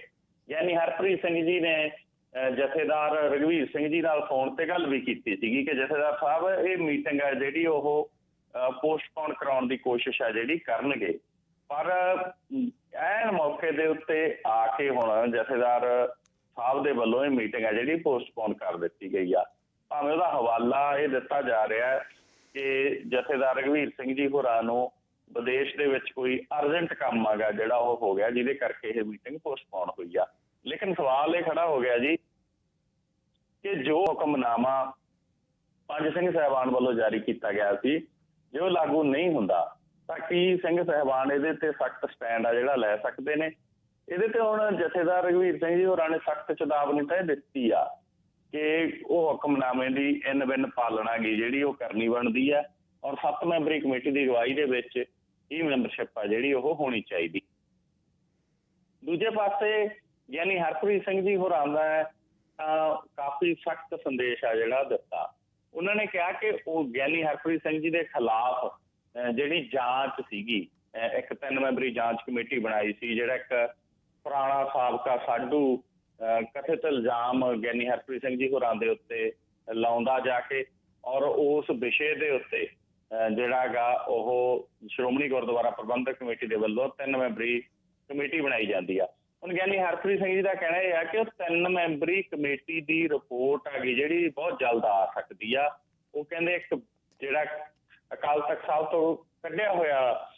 S2: ਯਾਨੀ ਹਰਪ੍ਰੀਤ ਸਿੰਘ ਜੀ ਨੇ ਜਥੇਦਾਰ ਰਗਵੀਰ ਸਿੰਘ ਜੀ ਨਾਲ ਫੋਨ ਤੇ ਗੱਲ ਵੀ ਕੀਤੀ ਸੀਗੀ ਕਿ ਜਥੇਦਾਰ ਸਾਹਿਬ, ਇਹ ਮੀਟਿੰਗ ਹੈ ਜਿਹੜੀ ਉਹ ਪੋਸਟਪੋਨ ਕਰਾਉਣ ਦੀ ਕੋਸ਼ਿਸ਼ ਹੈ ਜਿਹੜੀ ਕਰਨਗੇ। ਪਰ, ਐਨ ਮੌਕੇ ਦੇ ਉੱਤੇ ਆ ਕੇ ਹੁਣ ਜਥੇਦਾਰ ਸਾਹਿਬ ਦੇ ਵੱਲੋਂ ਇਹ ਮੀਟਿੰਗ ਹੈ ਜਿਹੜੀ ਪੋਸਟਪੋਨ ਕਰ ਦਿੱਤੀ ਗਈ ਆ। ਭਾਵੇਂ ਉਹਦਾ ਹਵਾਲਾ ਇਹ ਦਿੱਤਾ ਜਾ ਰਿਹਾ ਹੈ ਕਿ ਜਥੇਦਾਰ ਰਗਵੀਰ ਸਿੰਘ ਜੀ ਹੋਰਾਂ ਨੂੰ ਵਿਦੇਸ਼ ਦੇ ਵਿੱਚ ਕੋਈ ਅਰਜੈਂਟ ਕੰਮ ਆ ਆਗਾ ਜਿਹੜਾ ਉਹ ਹੋ ਗਿਆ, ਜਿਹਦੇ ਕਰਕੇ ਇਹ ਮੀਟਿੰਗ ਪੋਸਟਪੋਨ ਹੋਈ ਆ। ਲੇਕਿਨ ਸਵਾਲ ਇਹ ਖੜਾ ਹੋ ਗਿਆ ਜੀ ਕਿ ਜੋ ਹੁਕਮਨਾਮਾ ਪੰਜ ਸਿੰਘ ਸਾਹਿਬਾਨ ਵੱਲੋਂ ਜਾਰੀ ਕੀਤਾ ਗਿਆ ਸੀ, ਜੇ ਲਾਗੂ ਨਹੀਂ ਹੁੰਦਾ, ਤਾਂ ਕੀ ਸਿੰਘ ਸਾਹਿਬਾਨ ਇਹਦੇ ਤੇ ਸਖਤ ਸਟੈਂਡ ਆ ਜਿਹੜਾ ਲੈ ਸਕਦੇ ਨੇ? ਇਹਦੇ ਤੇ ਹੁਣ ਜਥੇਦਾਰ ਰਘਵੀਰ ਸਿੰਘ ਜੀ ਹੋਰਾਂ ਨੇ ਸਖਤ ਚੇਤਾਵਨੀ ਤਾਂ ਇਹ ਦਿੱਤੀ ਆ ਕਿ ਉਹ ਹੁਕਮਨਾਮੇ ਦੀ ਇਨ ਬਿਨ ਪਾਲਣਾ ਗਈ ਜਿਹੜੀ ਉਹ ਕਰਨੀ ਬਣਦੀ ਹੈ ਔਰ ਸੱਤ ਮੈਂਬਰੀ ਕਮੇਟੀ ਦੀ ਅਗਵਾਈ ਦੇ ਵਿੱਚ ਇਹ ਮੈਂਬਰਸ਼ਿਪ ਆ ਜਿਹੜੀ ਉਹ ਹੋਣੀ ਚਾਹੀਦੀ। ਦੂਜੇ ਪਾਸੇ ਯਾਨੀ ਹਰਪ੍ਰੀਤ ਸਿੰਘ ਜੀ ਹੋਰਾਂ ਦਾ ਕਾਫੀ ਸਖਤ ਸੰਦੇਸ਼ ਆ ਜਿਹੜਾ ਦਿੱਤਾ। ਉਹਨਾਂ ਨੇ ਕਿਹਾ ਕਿ ਉਹ ਗਿਆਨੀ ਹਰਪ੍ਰੀਤ ਸਿੰਘ ਜੀ ਦੇ ਖਿਲਾਫ ਜਿਹੜੀ ਜਾਂਚ ਸੀਗੀ ਇੱਕ ਤਿੰਨ ਮੈਂਬਰੀ ਜਾਂਚ ਕਮੇਟੀ ਬਣਾਈ ਸੀ, ਜਿਹੜਾ ਇੱਕ ਪੁਰਾਣਾ ਸਾਬਕਾ ਸਾਡੂ ਕਥਿਤ ਇਲਜ਼ਾਮ ਗਿਆਨੀ ਹਰਪ੍ਰੀਤ ਸਿੰਘ ਜੀ ਹੋਰਾਂ ਦੇ ਉੱਤੇ ਲਾਉਂਦਾ ਜਾ ਕੇ ਔਰ ਉਸ ਵਿਸ਼ੇ ਦੇ ਉੱਤੇ ਅਹ, ਜਿਹੜਾ ਗਾ ਉਹ ਸ਼੍ਰੋਮਣੀ ਗੁਰਦੁਆਰਾ ਪ੍ਰਬੰਧਕ ਕਮੇਟੀ ਦੇ ਵੱਲੋਂ ਤਿੰਨ ਮੈਂਬਰੀ ਕਮੇਟੀ ਬਣਾਈ ਜਾਂਦੀ ਆ। ਹੁਣ ਗਿਆਨੀ ਹਰਪ੍ਰੀਤ ਸਿੰਘ ਜੀ ਦਾ ਕਹਿਣਾ ਇਹ ਆ ਕਿ ਉਹ ਤਿੰਨ ਮੈਂਬਰੀ ਕਮੇਟੀ ਦੀ ਰਿਪੋਰਟ ਹੈਗੀ ਜਿਹੜੀ ਬਹੁਤ ਜਲਦ ਆ ਸਕਦੀ ਆ। ਉਹ ਕਹਿੰਦੇ ਇੱਕ ਜਿਹੜਾ ਅਕਾਲ ਤਖਤ ਸਾਹਿਬ ਤੋਂ ਕੱਢਿਆ ਹੋਇਆ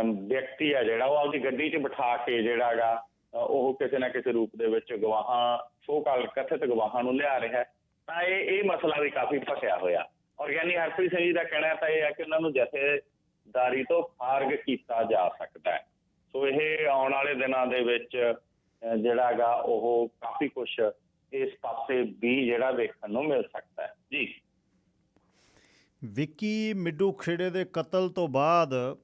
S2: ਅਮ, ਵਿਅਕਤੀ ਆ ਜਿਹੜਾ ਉਹ ਆਪਦੀ ਗੱਡੀ 'ਚ ਬਿਠਾ ਕੇ ਜਿਹੜਾ ਗਾ ਉਹ ਕਿਸੇ ਨਾ ਕਿਸੇ ਰੂਪ ਦੇ ਵਿੱਚ ਗਵਾਹਾਂ ਸੋ ਕਾਲ ਕਥਿਤ ਗਵਾਹਾਂ ਨੂੰ ਲਿਆ ਰਿਹਾ। ਤਾਂ ਇਹ ਇਹ ਮਸਲਾ ਵੀ ਕਾਫੀ ਫਸਿਆ ਹੋਇਆ। ਔਰ ਗਿਆਨੀ ਹਰਪ੍ਰੀਤ ਸਿੰਘ ਜੀ ਦਾ ਕਹਿਣਾ ਤਾਂ ਇਹ ਹੈ ਕਿ ਉਹਨਾਂ ਨੂੰ ਜਥੇਦਾਰੀ ਤੋਂ ਫਾਰਗ ਕੀਤਾ ਜਾ ਸਕਦਾ ਹੈ। ਸੋ ਇਹ ਆਉਣ ਵਾਲੇ ਦਿਨਾਂ ਦੇ ਵਿੱਚ ਅਹ, ਜਿਹੜਾ ਗਾ ਉਹ ਕਾਫੀ ਕੁਝ ਇਸ ਪਾਸੇ ਵੀ ਜਿਹੜਾ ਵੇਖਣ ਨੂੰ ਮਿਲ ਸਕਦਾ ਹੈ। ਜੀ।
S1: ਵਿੱਕੀ ਮਿੱਡੂ ਖੇੜੇ ਦੇ ਕਤਲ ਤੋਂ ਬਾਅਦ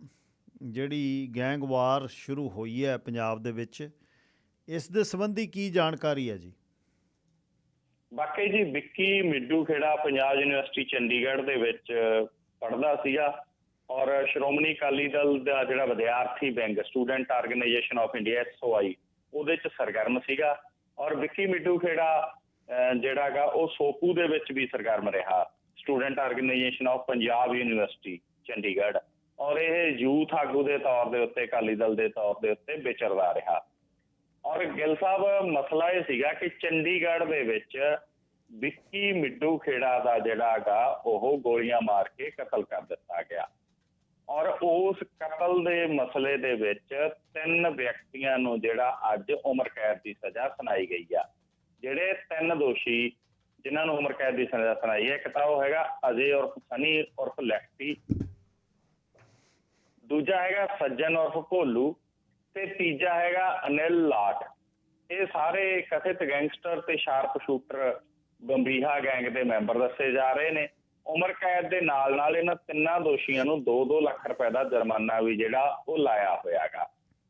S1: ਜਿਹੜੀ ਗੈਂਗਵਾਰ ਸ਼ੁਰੂ ਹੋਈ ਹੈ ਪੰਜਾਬ ਦੇ ਵਿੱਚ ਇਸ ਦੇ ਸੰਬੰਧੀ ਕੀ ਜਾਣਕਾਰੀ ਹੈ ਜੀ?
S2: ਬਾਕੀ ਜੀ ਵਿੱਕੀ ਮਿੱਡੂ ਖੇੜਾ ਪੰਜਾਬ ਯੂਨੀਵਰਸਿਟੀ ਚੰਡੀਗੜ੍ਹ ਦੇ ਵਿੱਚ ਪੜ੍ਹਦਾ ਸੀਗਾ ਔਰ ਸ਼੍ਰੋਮਣੀ ਅਕਾਲੀ ਦਲ ਦਾ ਜਿਹੜਾ ਵਿਦਿਆਰਥੀ wing student organisation of India SOI ਉਹਦੇ ਚ ਸਰਗਰਮ ਸੀਗਾ ਔਰ ਵਿੱਕੀ ਮਿੱਡੂ ਖੇੜਾ ਅਹ, ਜਿਹੜਾ ਗਾ ਉਹ ਸੋਪੂ ਦੇ ਵਿੱਚ ਵੀ ਸਰਗਰਮ ਰਿਹਾ student organisation of Punjab university Chandigarh ਔਰ ਇਹ ਯੂਥ ਆਗੂ ਦੇ ਤੌਰ ਦੇ ਉੱਤੇ ਅਕਾਲੀ ਦਲ ਦੇ ਤੌਰ ਦੇ ਉੱਤੇ ਵਿਚਰਦਾ ਰਿਹਾ। ਔਰ ਗਿੱਲ ਸਾਹਿਬ, ਮਸਲਾ ਇਹ ਸੀਗਾ ਕਿ ਚੰਡੀਗੜ੍ਹ ਦੇ ਵਿੱਚ ਵਿੱਕੀ ਮਿੱਡੂ ਖੇੜਾ ਦਾ ਜਿਹੜਾ ਹੈਗਾ, ਉਹ ਗੋਲੀਆਂ ਮਾਰ ਕੇ ਕਤਲ ਕਰ ਦਿੱਤਾ ਗਿਆ। ਔਰ ਉਸ ਕਤਲ ਦੇ ਮਸਲੇ ਦੇ ਵਿੱਚ ਤਿੰਨ ਵਿਅਕਤੀਆਂ ਨੂੰ ਜਿਹੜਾ ਅੱਜ ਉਮਰ ਕੈਦ ਦੀ ਸਜ਼ਾ ਸੁਣਾਈ ਗਈ ਆ। ਜਿਹੜੇ ਤਿੰਨ ਦੋਸ਼ੀ ਜਿਨ੍ਹਾਂ ਨੂੰ ਉਮਰ ਕੈਦ ਦੀ ਸਜ਼ਾ ਸੁਣਾਈ ਹੈ, ਇੱਕ ਤਾਂ ਉਹ ਹੈਗਾ ਅਜੇ ਉਰਫ ਸਨੀ, ਉਰਫ ਲੈਕਟੀ ਦੂਜਾ ਹੈਗਾ ਸੱਜਣ ਉਰਫ ਭੋਲੂ। ਤੇ ਤੀਜਾ ਹੈਗਾ ਅਨਿਲ ਲਾਟ। ਇਹ ਸਾਰੇ ਕਥਿਤ ਗੈਂਗਸਟਰ ਤੇ ਸ਼ਾਰਪ ਸ਼ੂਟਰ ਬੰਬੀਹਾ ਗੈਂਗ ਦੇ ਮੈਂਬਰ ਦੱਸੇ ਜਾ ਰਹੇ ਨੇ। ਉਮਰ ਕੈਦ ਦੇ ਨਾਲ ਨਾਲ ਇਹਨਾਂ ਤਿੰਨਾਂ ਦੋਸ਼ੀਆਂ ਨੂੰ 2-2 ਲੱਖ ਰੁਪਏ ਦਾ ਜੁਰਮਾਨਾ ਵੀ ਜਿਹੜਾ ਉਹ ਲਾਇਆ ਹੋਇਆਗਾ।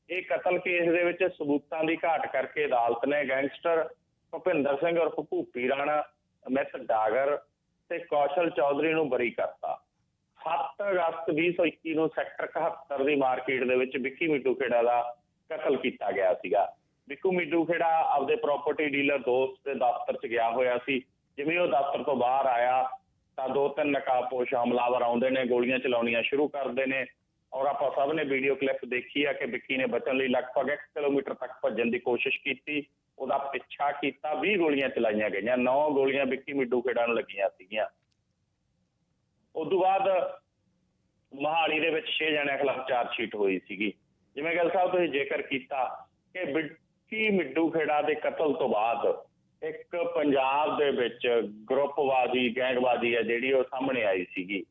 S2: ਇਹ ਕਤਲ ਕੇਸ ਦੇ ਵਿੱਚ ਸਬੂਤਾਂ ਦੀ ਘਾਟ ਕਰਕੇ ਅਦਾਲਤ ਨੇ ਗੈਂਗਸਟਰ ਭੁਪਿੰਦਰ ਸਿੰਘ ਉਰਫ ਭੂਪੀ ਰਾਣਾ, ਅਮਿਤ ਡਾਗਰ ਤੇ ਕੌਸ਼ਲ ਚੌਧਰੀ ਨੂੰ ਬਰੀ ਕਰਤਾ। 7 ਅਗਸਤ 2021 ਨੂੰ ਸੈਕਟਰ 71 ਦੀ ਮਾਰਕੀਟ ਦੇ ਵਿੱਚ ਵਿੱਕੀ ਮਿੱਟੂ ਖੇੜਾ ਦਾ ਕਤਲ ਕੀਤਾ ਗਿਆ ਸੀਗਾ। ਵਿੱਕੂ ਮਿੱਟੂ ਖੇੜਾ ਆਪਦੇ ਪ੍ਰਾਪਰਟੀ ਡੀਲਰ ਦੋਸਤ ਦੇ ਦਫ਼ਤਰ 'ਚ ਗਿਆ ਹੋਇਆ ਸੀ। ਜਿਵੇਂ ਉਹ ਦਫ਼ਤਰ ਤੋਂ ਬਾਹਰ ਆਇਆ, ਤਾਂ ਦੋ ਤਿੰਨ ਨਕਾਬਪੋਸ਼ ਹਮਲਾਵਰ ਆਉਂਦੇ ਨੇ, ਗੋਲੀਆਂ ਚਲਾਉਣੀਆਂ ਸ਼ੁਰੂ ਕਰਦੇ ਨੇ ਔਰ ਆਪਾਂ ਸਭ ਨੇ ਵੀਡੀਓ ਕਲਿੱਪ ਦੇਖੀ ਆ ਕਿ ਵਿੱਕੀ ਨੇ ਬਚਣ ਲਈ ਲਗਭਗ 1 ਕਿਲੋਮੀਟਰ ਤੱਕ ਭੱਜਣ ਦੀ ਕੋਸ਼ਿਸ਼ ਕੀਤੀ, ਉਹਦਾ ਪਿੱਛਾ ਕੀਤਾ 20 ਗੋਲੀਆਂ ਚਲਾਈਆਂ ਗਈਆਂ 9 ਗੋਲੀਆਂ ਵਿੱਕੀ ਮਿੱਡੂ ਖੇੜਾ ਨੂੰ ਲੱਗੀਆਂ ਸੀਗੀਆਂ। ਉਸ ਤੋਂ ਬਾਅਦ ਮਹਾਲੀ ਦੇ ਵਿੱਚ 6 ਜਣਿਆਂ ਖਿਲਾਫ ਚਾਰਜ ਸ਼ੀਟ ਹੋਈ ਸੀਗੀ। ਜਿਵੇਂ ਗੱਲ ਸਾਹਿਬ ਤੁਸੀਂ ਜ਼ਿਕਰ ਕੀਤਾ ਕਿ ਵਿੱਕੀ ਮਿੱਡੂ ਖੇੜਾ ਦੇ ਕਤਲ ਤੋਂ ਬਾਅਦ ਇੱਕ ਪੰਜਾਬ ਦੇ ਵਿੱਚ ਗਰੁੱਪਵਾਦੀ, ਗੈਂਗਵਾਦੀ ਹੈ ਜਿਹੜੀ ਉਹ ਸਾਹਮਣੇ ਆਈ ਸੀਗੀ।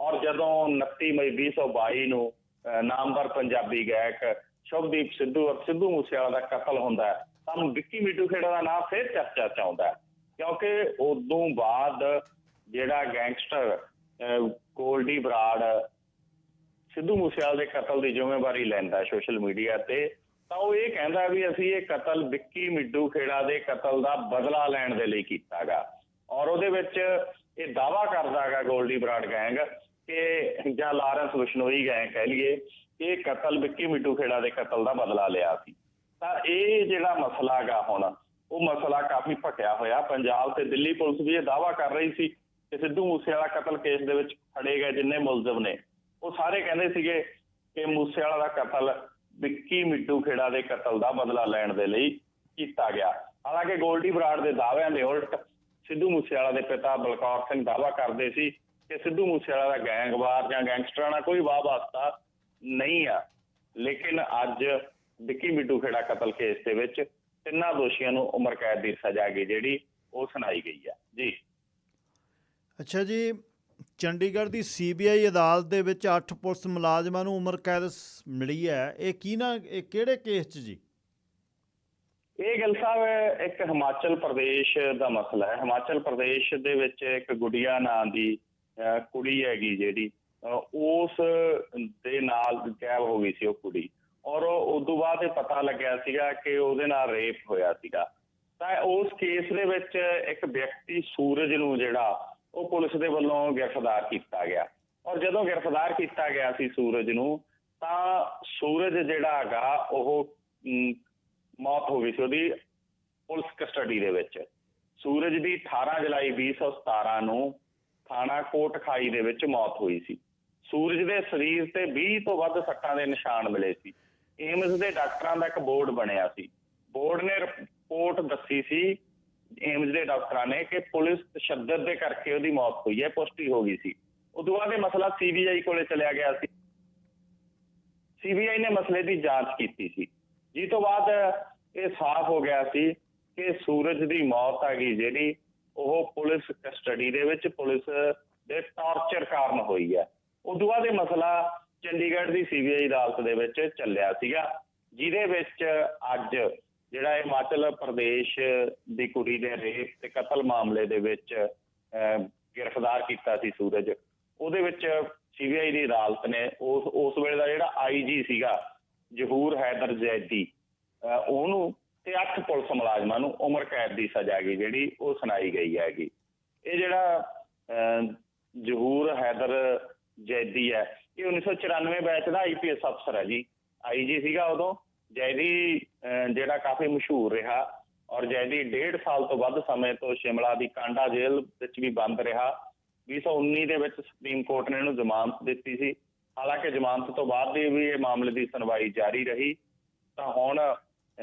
S2: ਔਰ ਜਦੋਂ 29 ਮਈ 2022 ਨੂੰ ਨਾਮਵਰ ਪੰਜਾਬੀ ਗਾਇਕ ਸ਼ੁਭਦੀਪ ਸਿੱਧੂ ਔਰ ਸਿੱਧੂ ਮੂਸੇਵਾਲਾ ਦਾ ਕਤਲ ਹੁੰਦਾ ਹੈ, ਤਾਂ ਵਿੱਕੀ ਮਿੱਡੂ ਖੇੜਾ ਦਾ ਨਾਮ ਫਿਰ ਚਰਚਾ ਚ ਆਉਂਦਾ ਹੈ। ਕਿਉਂਕਿ ਉਦੋਂ ਬਾਅਦ ਜਿਹੜਾ ਗੈਂਗਸਟਰ ਗੋਲਡੀ ਬਰਾੜ, ਸਿੱਧੂ ਮੂਸੇਵਾਲ ਦੇ ਕਤਲ ਦੀ ਜ਼ਿੰਮੇਵਾਰੀ ਲੈਂਦਾ ਸੋਸ਼ਲ ਮੀਡੀਆ ਤੇ, ਤਾਂ ਉਹ ਇਹ ਕਹਿੰਦਾ ਵੀ ਅਸੀਂ ਇਹ ਕਤਲ ਵਿੱਕੀ ਮਿੱਡੂ ਖੇੜਾ ਦੇ ਕਤਲ ਦਾ ਬਦਲਾ ਲੈਣ ਦੇ ਲਈ ਕੀਤਾਗਾ। ਔਰ ਉਹਦੇ ਵਿੱਚ ਇਹ ਦਾਵਾ ਕਰਦਾਗਾ ਗੋਲਡੀ ਬਰਾੜ ਗੈਂਗ ਕਿ, ਜਾਂ ਲਾਰੈਂਸ ਬਿਸ਼ਨੋਈ ਗੈਂਗ ਕਹਿ ਲਈਏ ਇਹ ਕਤਲ ਵਿੱਕੀ ਮਿੱਡੂ ਖੇੜਾ ਦੇ ਕਤਲ ਦਾ ਬਦਲਾ ਲਿਆ ਸੀ। ਤਾਂ ਇਹ ਜਿਹੜਾ ਮਸਲਾ ਗਾ ਹੁਣ, ਉਹ ਮਸਲਾ ਕਾਫੀ ਭਟਿਆ ਹੋਇਆ। ਪੰਜਾਬ ਤੇ ਦਿੱਲੀ ਪੁਲਿਸ ਵੀ ਇਹ ਦਾਵਾ ਕਰ ਰਹੀ ਸੀ ਤੇ ਸਿੱਧੂ ਮੂਸੇਵਾਲਾ ਕਤਲ ਕੇਸ ਦੇ ਵਿੱਚ ਫੜੇ ਗਏ ਜਿੰਨੇ ਮੁਲਜ਼ਮ ਨੇ, ਉਹ ਸਾਰੇ ਕਹਿੰਦੇ ਸੀਗੇ ਕਿ ਮੂਸੇਵਾਲਾ ਦਾ ਕਤਲ ਵਿੱਕੀ ਮਿੱਡੂ ਖੇੜਾ ਦੇ ਕਤਲ ਦਾ ਬਦਲਾ ਲੈਣ ਦੇ ਲਈ ਕੀਤਾ ਗਿਆ। ਹਾਲਾਂਕਿ ਗੋਲਡੀ ਬਰਾੜ ਦੇ ਦਾਅਵਿਆਂ ਦੇ ਉਲਟ ਸਿੱਧੂ ਮੂਸੇਵਾਲਾ ਦੇ ਪਿਤਾ ਬਲਕੌਰ ਸਿੰਘ ਦਾਅਵਾ ਕਰਦੇ ਸੀ ਕਿ ਸਿੱਧੂ ਮੂਸੇਵਾਲਾ ਦਾ ਗੈਂਗਵਾਰ ਜਾਂ ਗੈਂਗਸਟਰਾਂ ਨਾਲ ਕੋਈ ਵਾਹ ਵਾਸਤਾ ਨਹੀਂ ਆ। ਲੇਕਿਨ ਅੱਜ ਵਿੱਕੀ ਮਿੱਟੂ ਖੇੜਾ ਕਤਲ ਕੇਸ ਦੇ ਵਿੱਚ ਤਿੰਨਾਂ ਦੋਸ਼ੀਆਂ ਨੂੰ ਉਮਰ ਕੈਦ ਦੀ ਸਜ਼ਾ ਗਈ ਜਿਹੜੀ ਉਹ ਸੁਣਾਈ ਗਈ ਆ। ਜੀ।
S1: ਅੱਛਾ ਜੀ, ਚੰਡੀਗੜ੍ਹ ਦੀ ਸੀਬੀਆਈ ਅਦਾਲਤ ਦੇ ਵਿੱਚ 8 ਪੁਲਿਸ ਮੁਲਾਜ਼ਮਾਂ ਨੂੰ ਉਮਰ ਕੈਦ ਮਿਲੀ ਹੈ। ਇਹ ਕੀ ਨਾ, ਇਹ ਕਿਹੜੇ ਕੇਸ 'ਚ ਜੀ?
S2: ਇਹ ਗੱਲ ਸਾਹਿਬ ਇੱਕ ਹਿਮਾਚਲ ਪ੍ਰਦੇਸ਼ ਦਾ ਮਸਲਾ ਹੈ। ਹਿਮਾਚਲ ਪ੍ਰਦੇਸ਼ ਦੇ ਵਿੱਚ ਇੱਕ ਗੁੜੀਆ ਨਾਂ ਦੀ ਕੁੜੀ ਹੈਗੀ ਜਿਹੜੀ ਉਸ ਦੇ ਨਾਲ ਗੈਬ ਹੋ ਗਈ ਸੀ ਉਹ ਕੁੜੀ। ਔਰ ਉਸ ਤੋਂ ਬਾਅਦ ਇਹ ਪਤਾ ਲੱਗਿਆ ਸੀਗਾ ਕਿ ਉਹਦੇ ਨਾਲ ਰੇਪ ਹੋਇਆ ਸੀਗਾ। ਤਾਂ ਉਸ ਕੇਸ ਦੇ ਵਿੱਚ ਇੱਕ ਵਿਅਕਤੀ ਸੂਰਜ ਨੂੰ ਜਿਹੜਾ ਉਹ ਪੁਲਿਸ ਦੇ ਵੱਲੋਂ ਗ੍ਰਿਫਤਾਰ ਕੀਤਾ ਗਿਆ। ਔਰ ਜਦੋਂ ਗ੍ਰਿਫਤਾਰ ਕੀਤਾ ਗਿਆ ਸੀ ਸੂਰਜ ਨੂੰ, ਤਾਂ ਸੂਰਜ ਜਿਹੜਾ ਹੈਗਾ, ਉਹ ਮੌਤ ਹੋ ਗਈ ਸੀ ਉਹਦੀ ਪੁਲਿਸ ਕਸਟਡੀ ਦੇ ਵਿੱਚ। ਸੂਰਜ ਦੀ 18 ਜੁਲਾਈ 2017 ਨੂੰ ਥਾਣਾ ਕੋਟਖਾਈ ਦੇ ਵਿੱਚ ਮੌਤ ਹੋਈ ਸੀ। ਸੂਰਜ ਦੇ ਸਰੀਰ ਤੇ 20 ਤੋਂ ਵੱਧ ਸੱਟਾਂ ਦੇ ਨਿਸ਼ਾਨ ਮਿਲੇ ਸੀ। ਏਮਸ ਦੇ ਡਾਕਟਰਾਂ ਦਾ ਇੱਕ ਬੋਰਡ ਬਣਿਆ ਸੀ। ਬੋਰਡ ਨੇ ਰਿਪੋਰਟ ਦੱਸੀ ਸੀ ਏਮਸ ਦੇ ਡਾਕਟਰਾਂ ਨੇ ਕਿ ਪੁਲਿਸ ਤਸ਼ੱਦਦ ਦੇ ਕਰਕੇ ਉਹਦੀ ਮੌਤ ਹੋਈ ਹੈ, ਪੁਸ਼ਟੀ ਹੋ ਗਈ ਸੀ। ਉਦੋਂ ਬਾਅਦ ਇਹ ਮਸਲਾ ਸੀਬੀਆਈ ਕੋਲੇ ਚਲਿਆ ਗਿਆ ਸੀ। ਸੀਬੀਆਈ ਨੇ ਮਸਲੇ ਦੀ ਜਾਂਚ ਕੀਤੀ ਸੀ। ਜਿਸ ਤੋਂ ਬਾਅਦ ਇਹ ਸਾਫ਼ ਹੋ ਗਿਆ ਸੀ ਕਿ ਸੂਰਜ ਦੀ ਮੌਤ ਆ ਗਈ ਜਿਹੜੀ, ਉਹ ਪੁਲਿਸ ਕਸਟਡੀ ਦੇ ਵਿੱਚ ਪੁਲਿਸ ਦੇ ਟਾਰਚਰ ਕਾਰਨ ਹੋਈ ਹੈ। ਉਦੋਂ ਬਾਅਦ ਇਹ ਮਸਲਾ ਚੰਡੀਗੜ੍ਹ ਦੀ ਸੀਬੀਆਈ ਅਦਾਲਤ ਦੇ ਵਿੱਚ ਚੱਲਿਆ ਸੀਗਾ, ਜਿਹਦੇ ਵਿੱਚ ਅੱਜ ਜਿਹੜਾ ਹਿਮਾਚਲ ਪ੍ਰਦੇਸ਼ ਦੀ ਕੁੜੀ ਦੇ ਰੇਪ ਤੇ ਕਤਲ ਮਾਮਲੇ ਦੇ ਵਿੱਚ ਗ੍ਰਿਫਤਾਰ ਕੀਤਾ ਸੀ ਸੂਰਜ। ਉਹਦੇ ਵਿੱਚ ਸੀਬੀਆਈ ਦੀ ਅਦਾਲਤ ਨੇ ਉਸ ਉਸ ਵੇਲੇ ਦਾ ਜਿਹੜਾ ਆਈਜੀ ਸੀਗਾ ਜ਼ਹੂਰ ਹੈਦਰ ਜ਼ੈਦੀ ਉਹਨੂੰ ਤੇ ਅੱਠ ਪੁਲਿਸ ਮੁਲਾਜ਼ਮਾਂ ਨੂੰ ਉਮਰ ਕੈਦ ਦੀ ਸਜ਼ਾ ਗਈ ਜਿਹੜੀ ਉਹ ਸੁਣਾਈ ਗਈ ਹੈਗੀ। ਇਹ ਜਿਹੜਾ ਅਹ, ਜ਼ਹੂਰ ਹੈਦਰ ਜ਼ੈਦੀ ਹੈ ਇਹ 1994 ਬੈਚ ਦਾ ਆਈਪੀਐਸ ਅਫਸਰ ਹੈ ਜੀ। ਆਈਜੀ ਸੀਗਾ ਉਦੋਂ। ਜੈਦੀ ਅਹ, ਜਿਹੜਾ ਕਾਫੀ ਮਸ਼ਹੂਰ ਰਿਹਾ ਔਰ ਜੈਦੀ ਡੇਢ ਸਾਲ ਤੋਂ ਵੱਧ ਸਮੇਂ ਤੋਂ ਸ਼ਿਮਲਾ ਦੀ ਕਾਂਡਾ ਜੇਲ੍ਹ ਵਿੱਚ ਵੀ ਬੰਦ ਰਿਹਾ। 2019 ਦੇ ਵਿੱਚ ਸੁਪਰੀਮ ਕੋਰਟ ਨੇ ਇਹਨੂੰ ਜ਼ਮਾਨਤ ਦਿੱਤੀ ਸੀ। ਹਾਲਾਂਕਿ ਜ਼ਮਾਨਤ ਤੋਂ ਬਾਅਦ ਵੀ ਇਹ ਮਾਮਲੇ ਦੀ ਸੁਣਵਾਈ ਜਾਰੀ ਰਹੀ। ਤਾਂ ਹੁਣ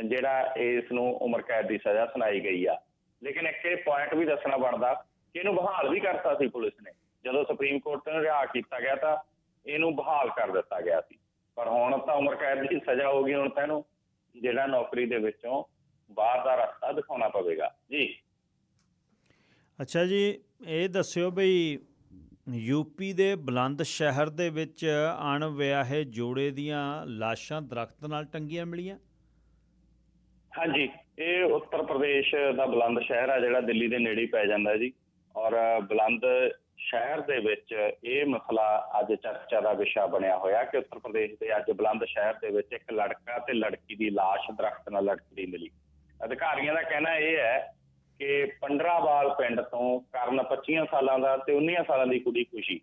S2: ਜਿਹੜਾ ਇਸ ਨੂੰ ਉਮਰ ਕੈਦ ਦੀ ਸਜ਼ਾ ਸੁਣਾਈ ਗਈ ਆ। ਲੇਕਿਨ ਇੱਕ ਇਹ ਪੁਆਇੰਟ ਵੀ ਦੱਸਣਾ ਬਣਦਾ ਕਿ ਇਹਨੂੰ ਬਹਾਲ ਵੀ ਕਰਤਾ ਸੀ ਪੁਲਿਸ ਨੇ। ਜਦੋਂ ਸੁਪਰੀਮ ਕੋਰਟ ਨੇ ਰਿਹਾ ਕੀਤਾ ਗਿਆ ਤਾਂ ਇਹਨੂੰ ਬਹਾਲ ਕਰ ਦਿੱਤਾ ਗਿਆ ਸੀ। ਪਰ ਹੁਣ ਤਾਂ ਉਮਰ ਕੈਦ ਦੀ ਸਜ਼ਾ ਹੋ ਗਈ ਹੁਣ ਤਾਂ ਇਹਨੂੰ ਜਿਹੜਾ ਨੌਕਰੀ ਦੇ ਵਿੱਚੋਂ ਬਾਹਰ ਦਾ ਰਸਤਾ ਦਿਖਾਉਣਾ ਪਵੇਗਾ। ਜੀ।
S1: ਅੱਛਾ ਜੀ ਇਹ ਦੱਸਿਓ ਬਈ ਯੂਪੀ ਦੇ ਬੁਲੰਦ ਸ਼ਹਿਰ ਦੇ ਵਿੱਚ ਅਣਵਿਆਹੇ ਜੋੜੇ ਦੀਆਂ ਲਾਸ਼ਾਂ ਦਰਖਤ ਨਾਲ ਟੰਗੀਆਂ ਮਿਲੀਆਂ?
S2: ਹਾਂਜੀ ਇਹ ਉੱਤਰ ਪ੍ਰਦੇਸ਼ ਦਾ ਬੁਲੰਦ ਸ਼ਹਿਰ ਆ ਜਿਹੜਾ ਦਿੱਲੀ ਦੇ ਨੇੜੇ ਪੈ ਜਾਂਦਾ ਜੀ। ਔਰ ਬੁਲੰਦ ਸ਼ਹਿਰ ਦੇ ਵਿੱਚ ਇਹ ਮਸਲਾ ਅੱਜ ਚਰਚਾ ਦਾ ਵਿਸ਼ਾ ਬਣਿਆ ਹੋਇਆ ਕਿ ਉੱਤਰ ਪ੍ਰਦੇਸ਼ ਦੇ ਅੱਜ ਬੁਲੰਦ ਸ਼ਹਿਰ ਦੇ ਵਿੱਚ ਇੱਕ ਲੜਕਾ ਤੇ ਲੜਕੀ ਦੀ ਲਾਸ਼ ਦਰਖਤ ਨਾਲ ਲਟਕਦੀ ਮਿਲੀ। ਅਧਿਕਾਰੀਆਂ ਦਾ ਕਹਿਣਾ ਇਹ ਹੈ ਕਿ ਪੰਡਰਾਵਾਲ ਪਿੰਡ ਤੋਂ ਕਰਨ 25 ਸਾਲਾਂ ਦਾ ਤੇ 19 ਸਾਲਾਂ ਦੀ ਕੁੜੀ ਖੁਸ਼ੀ,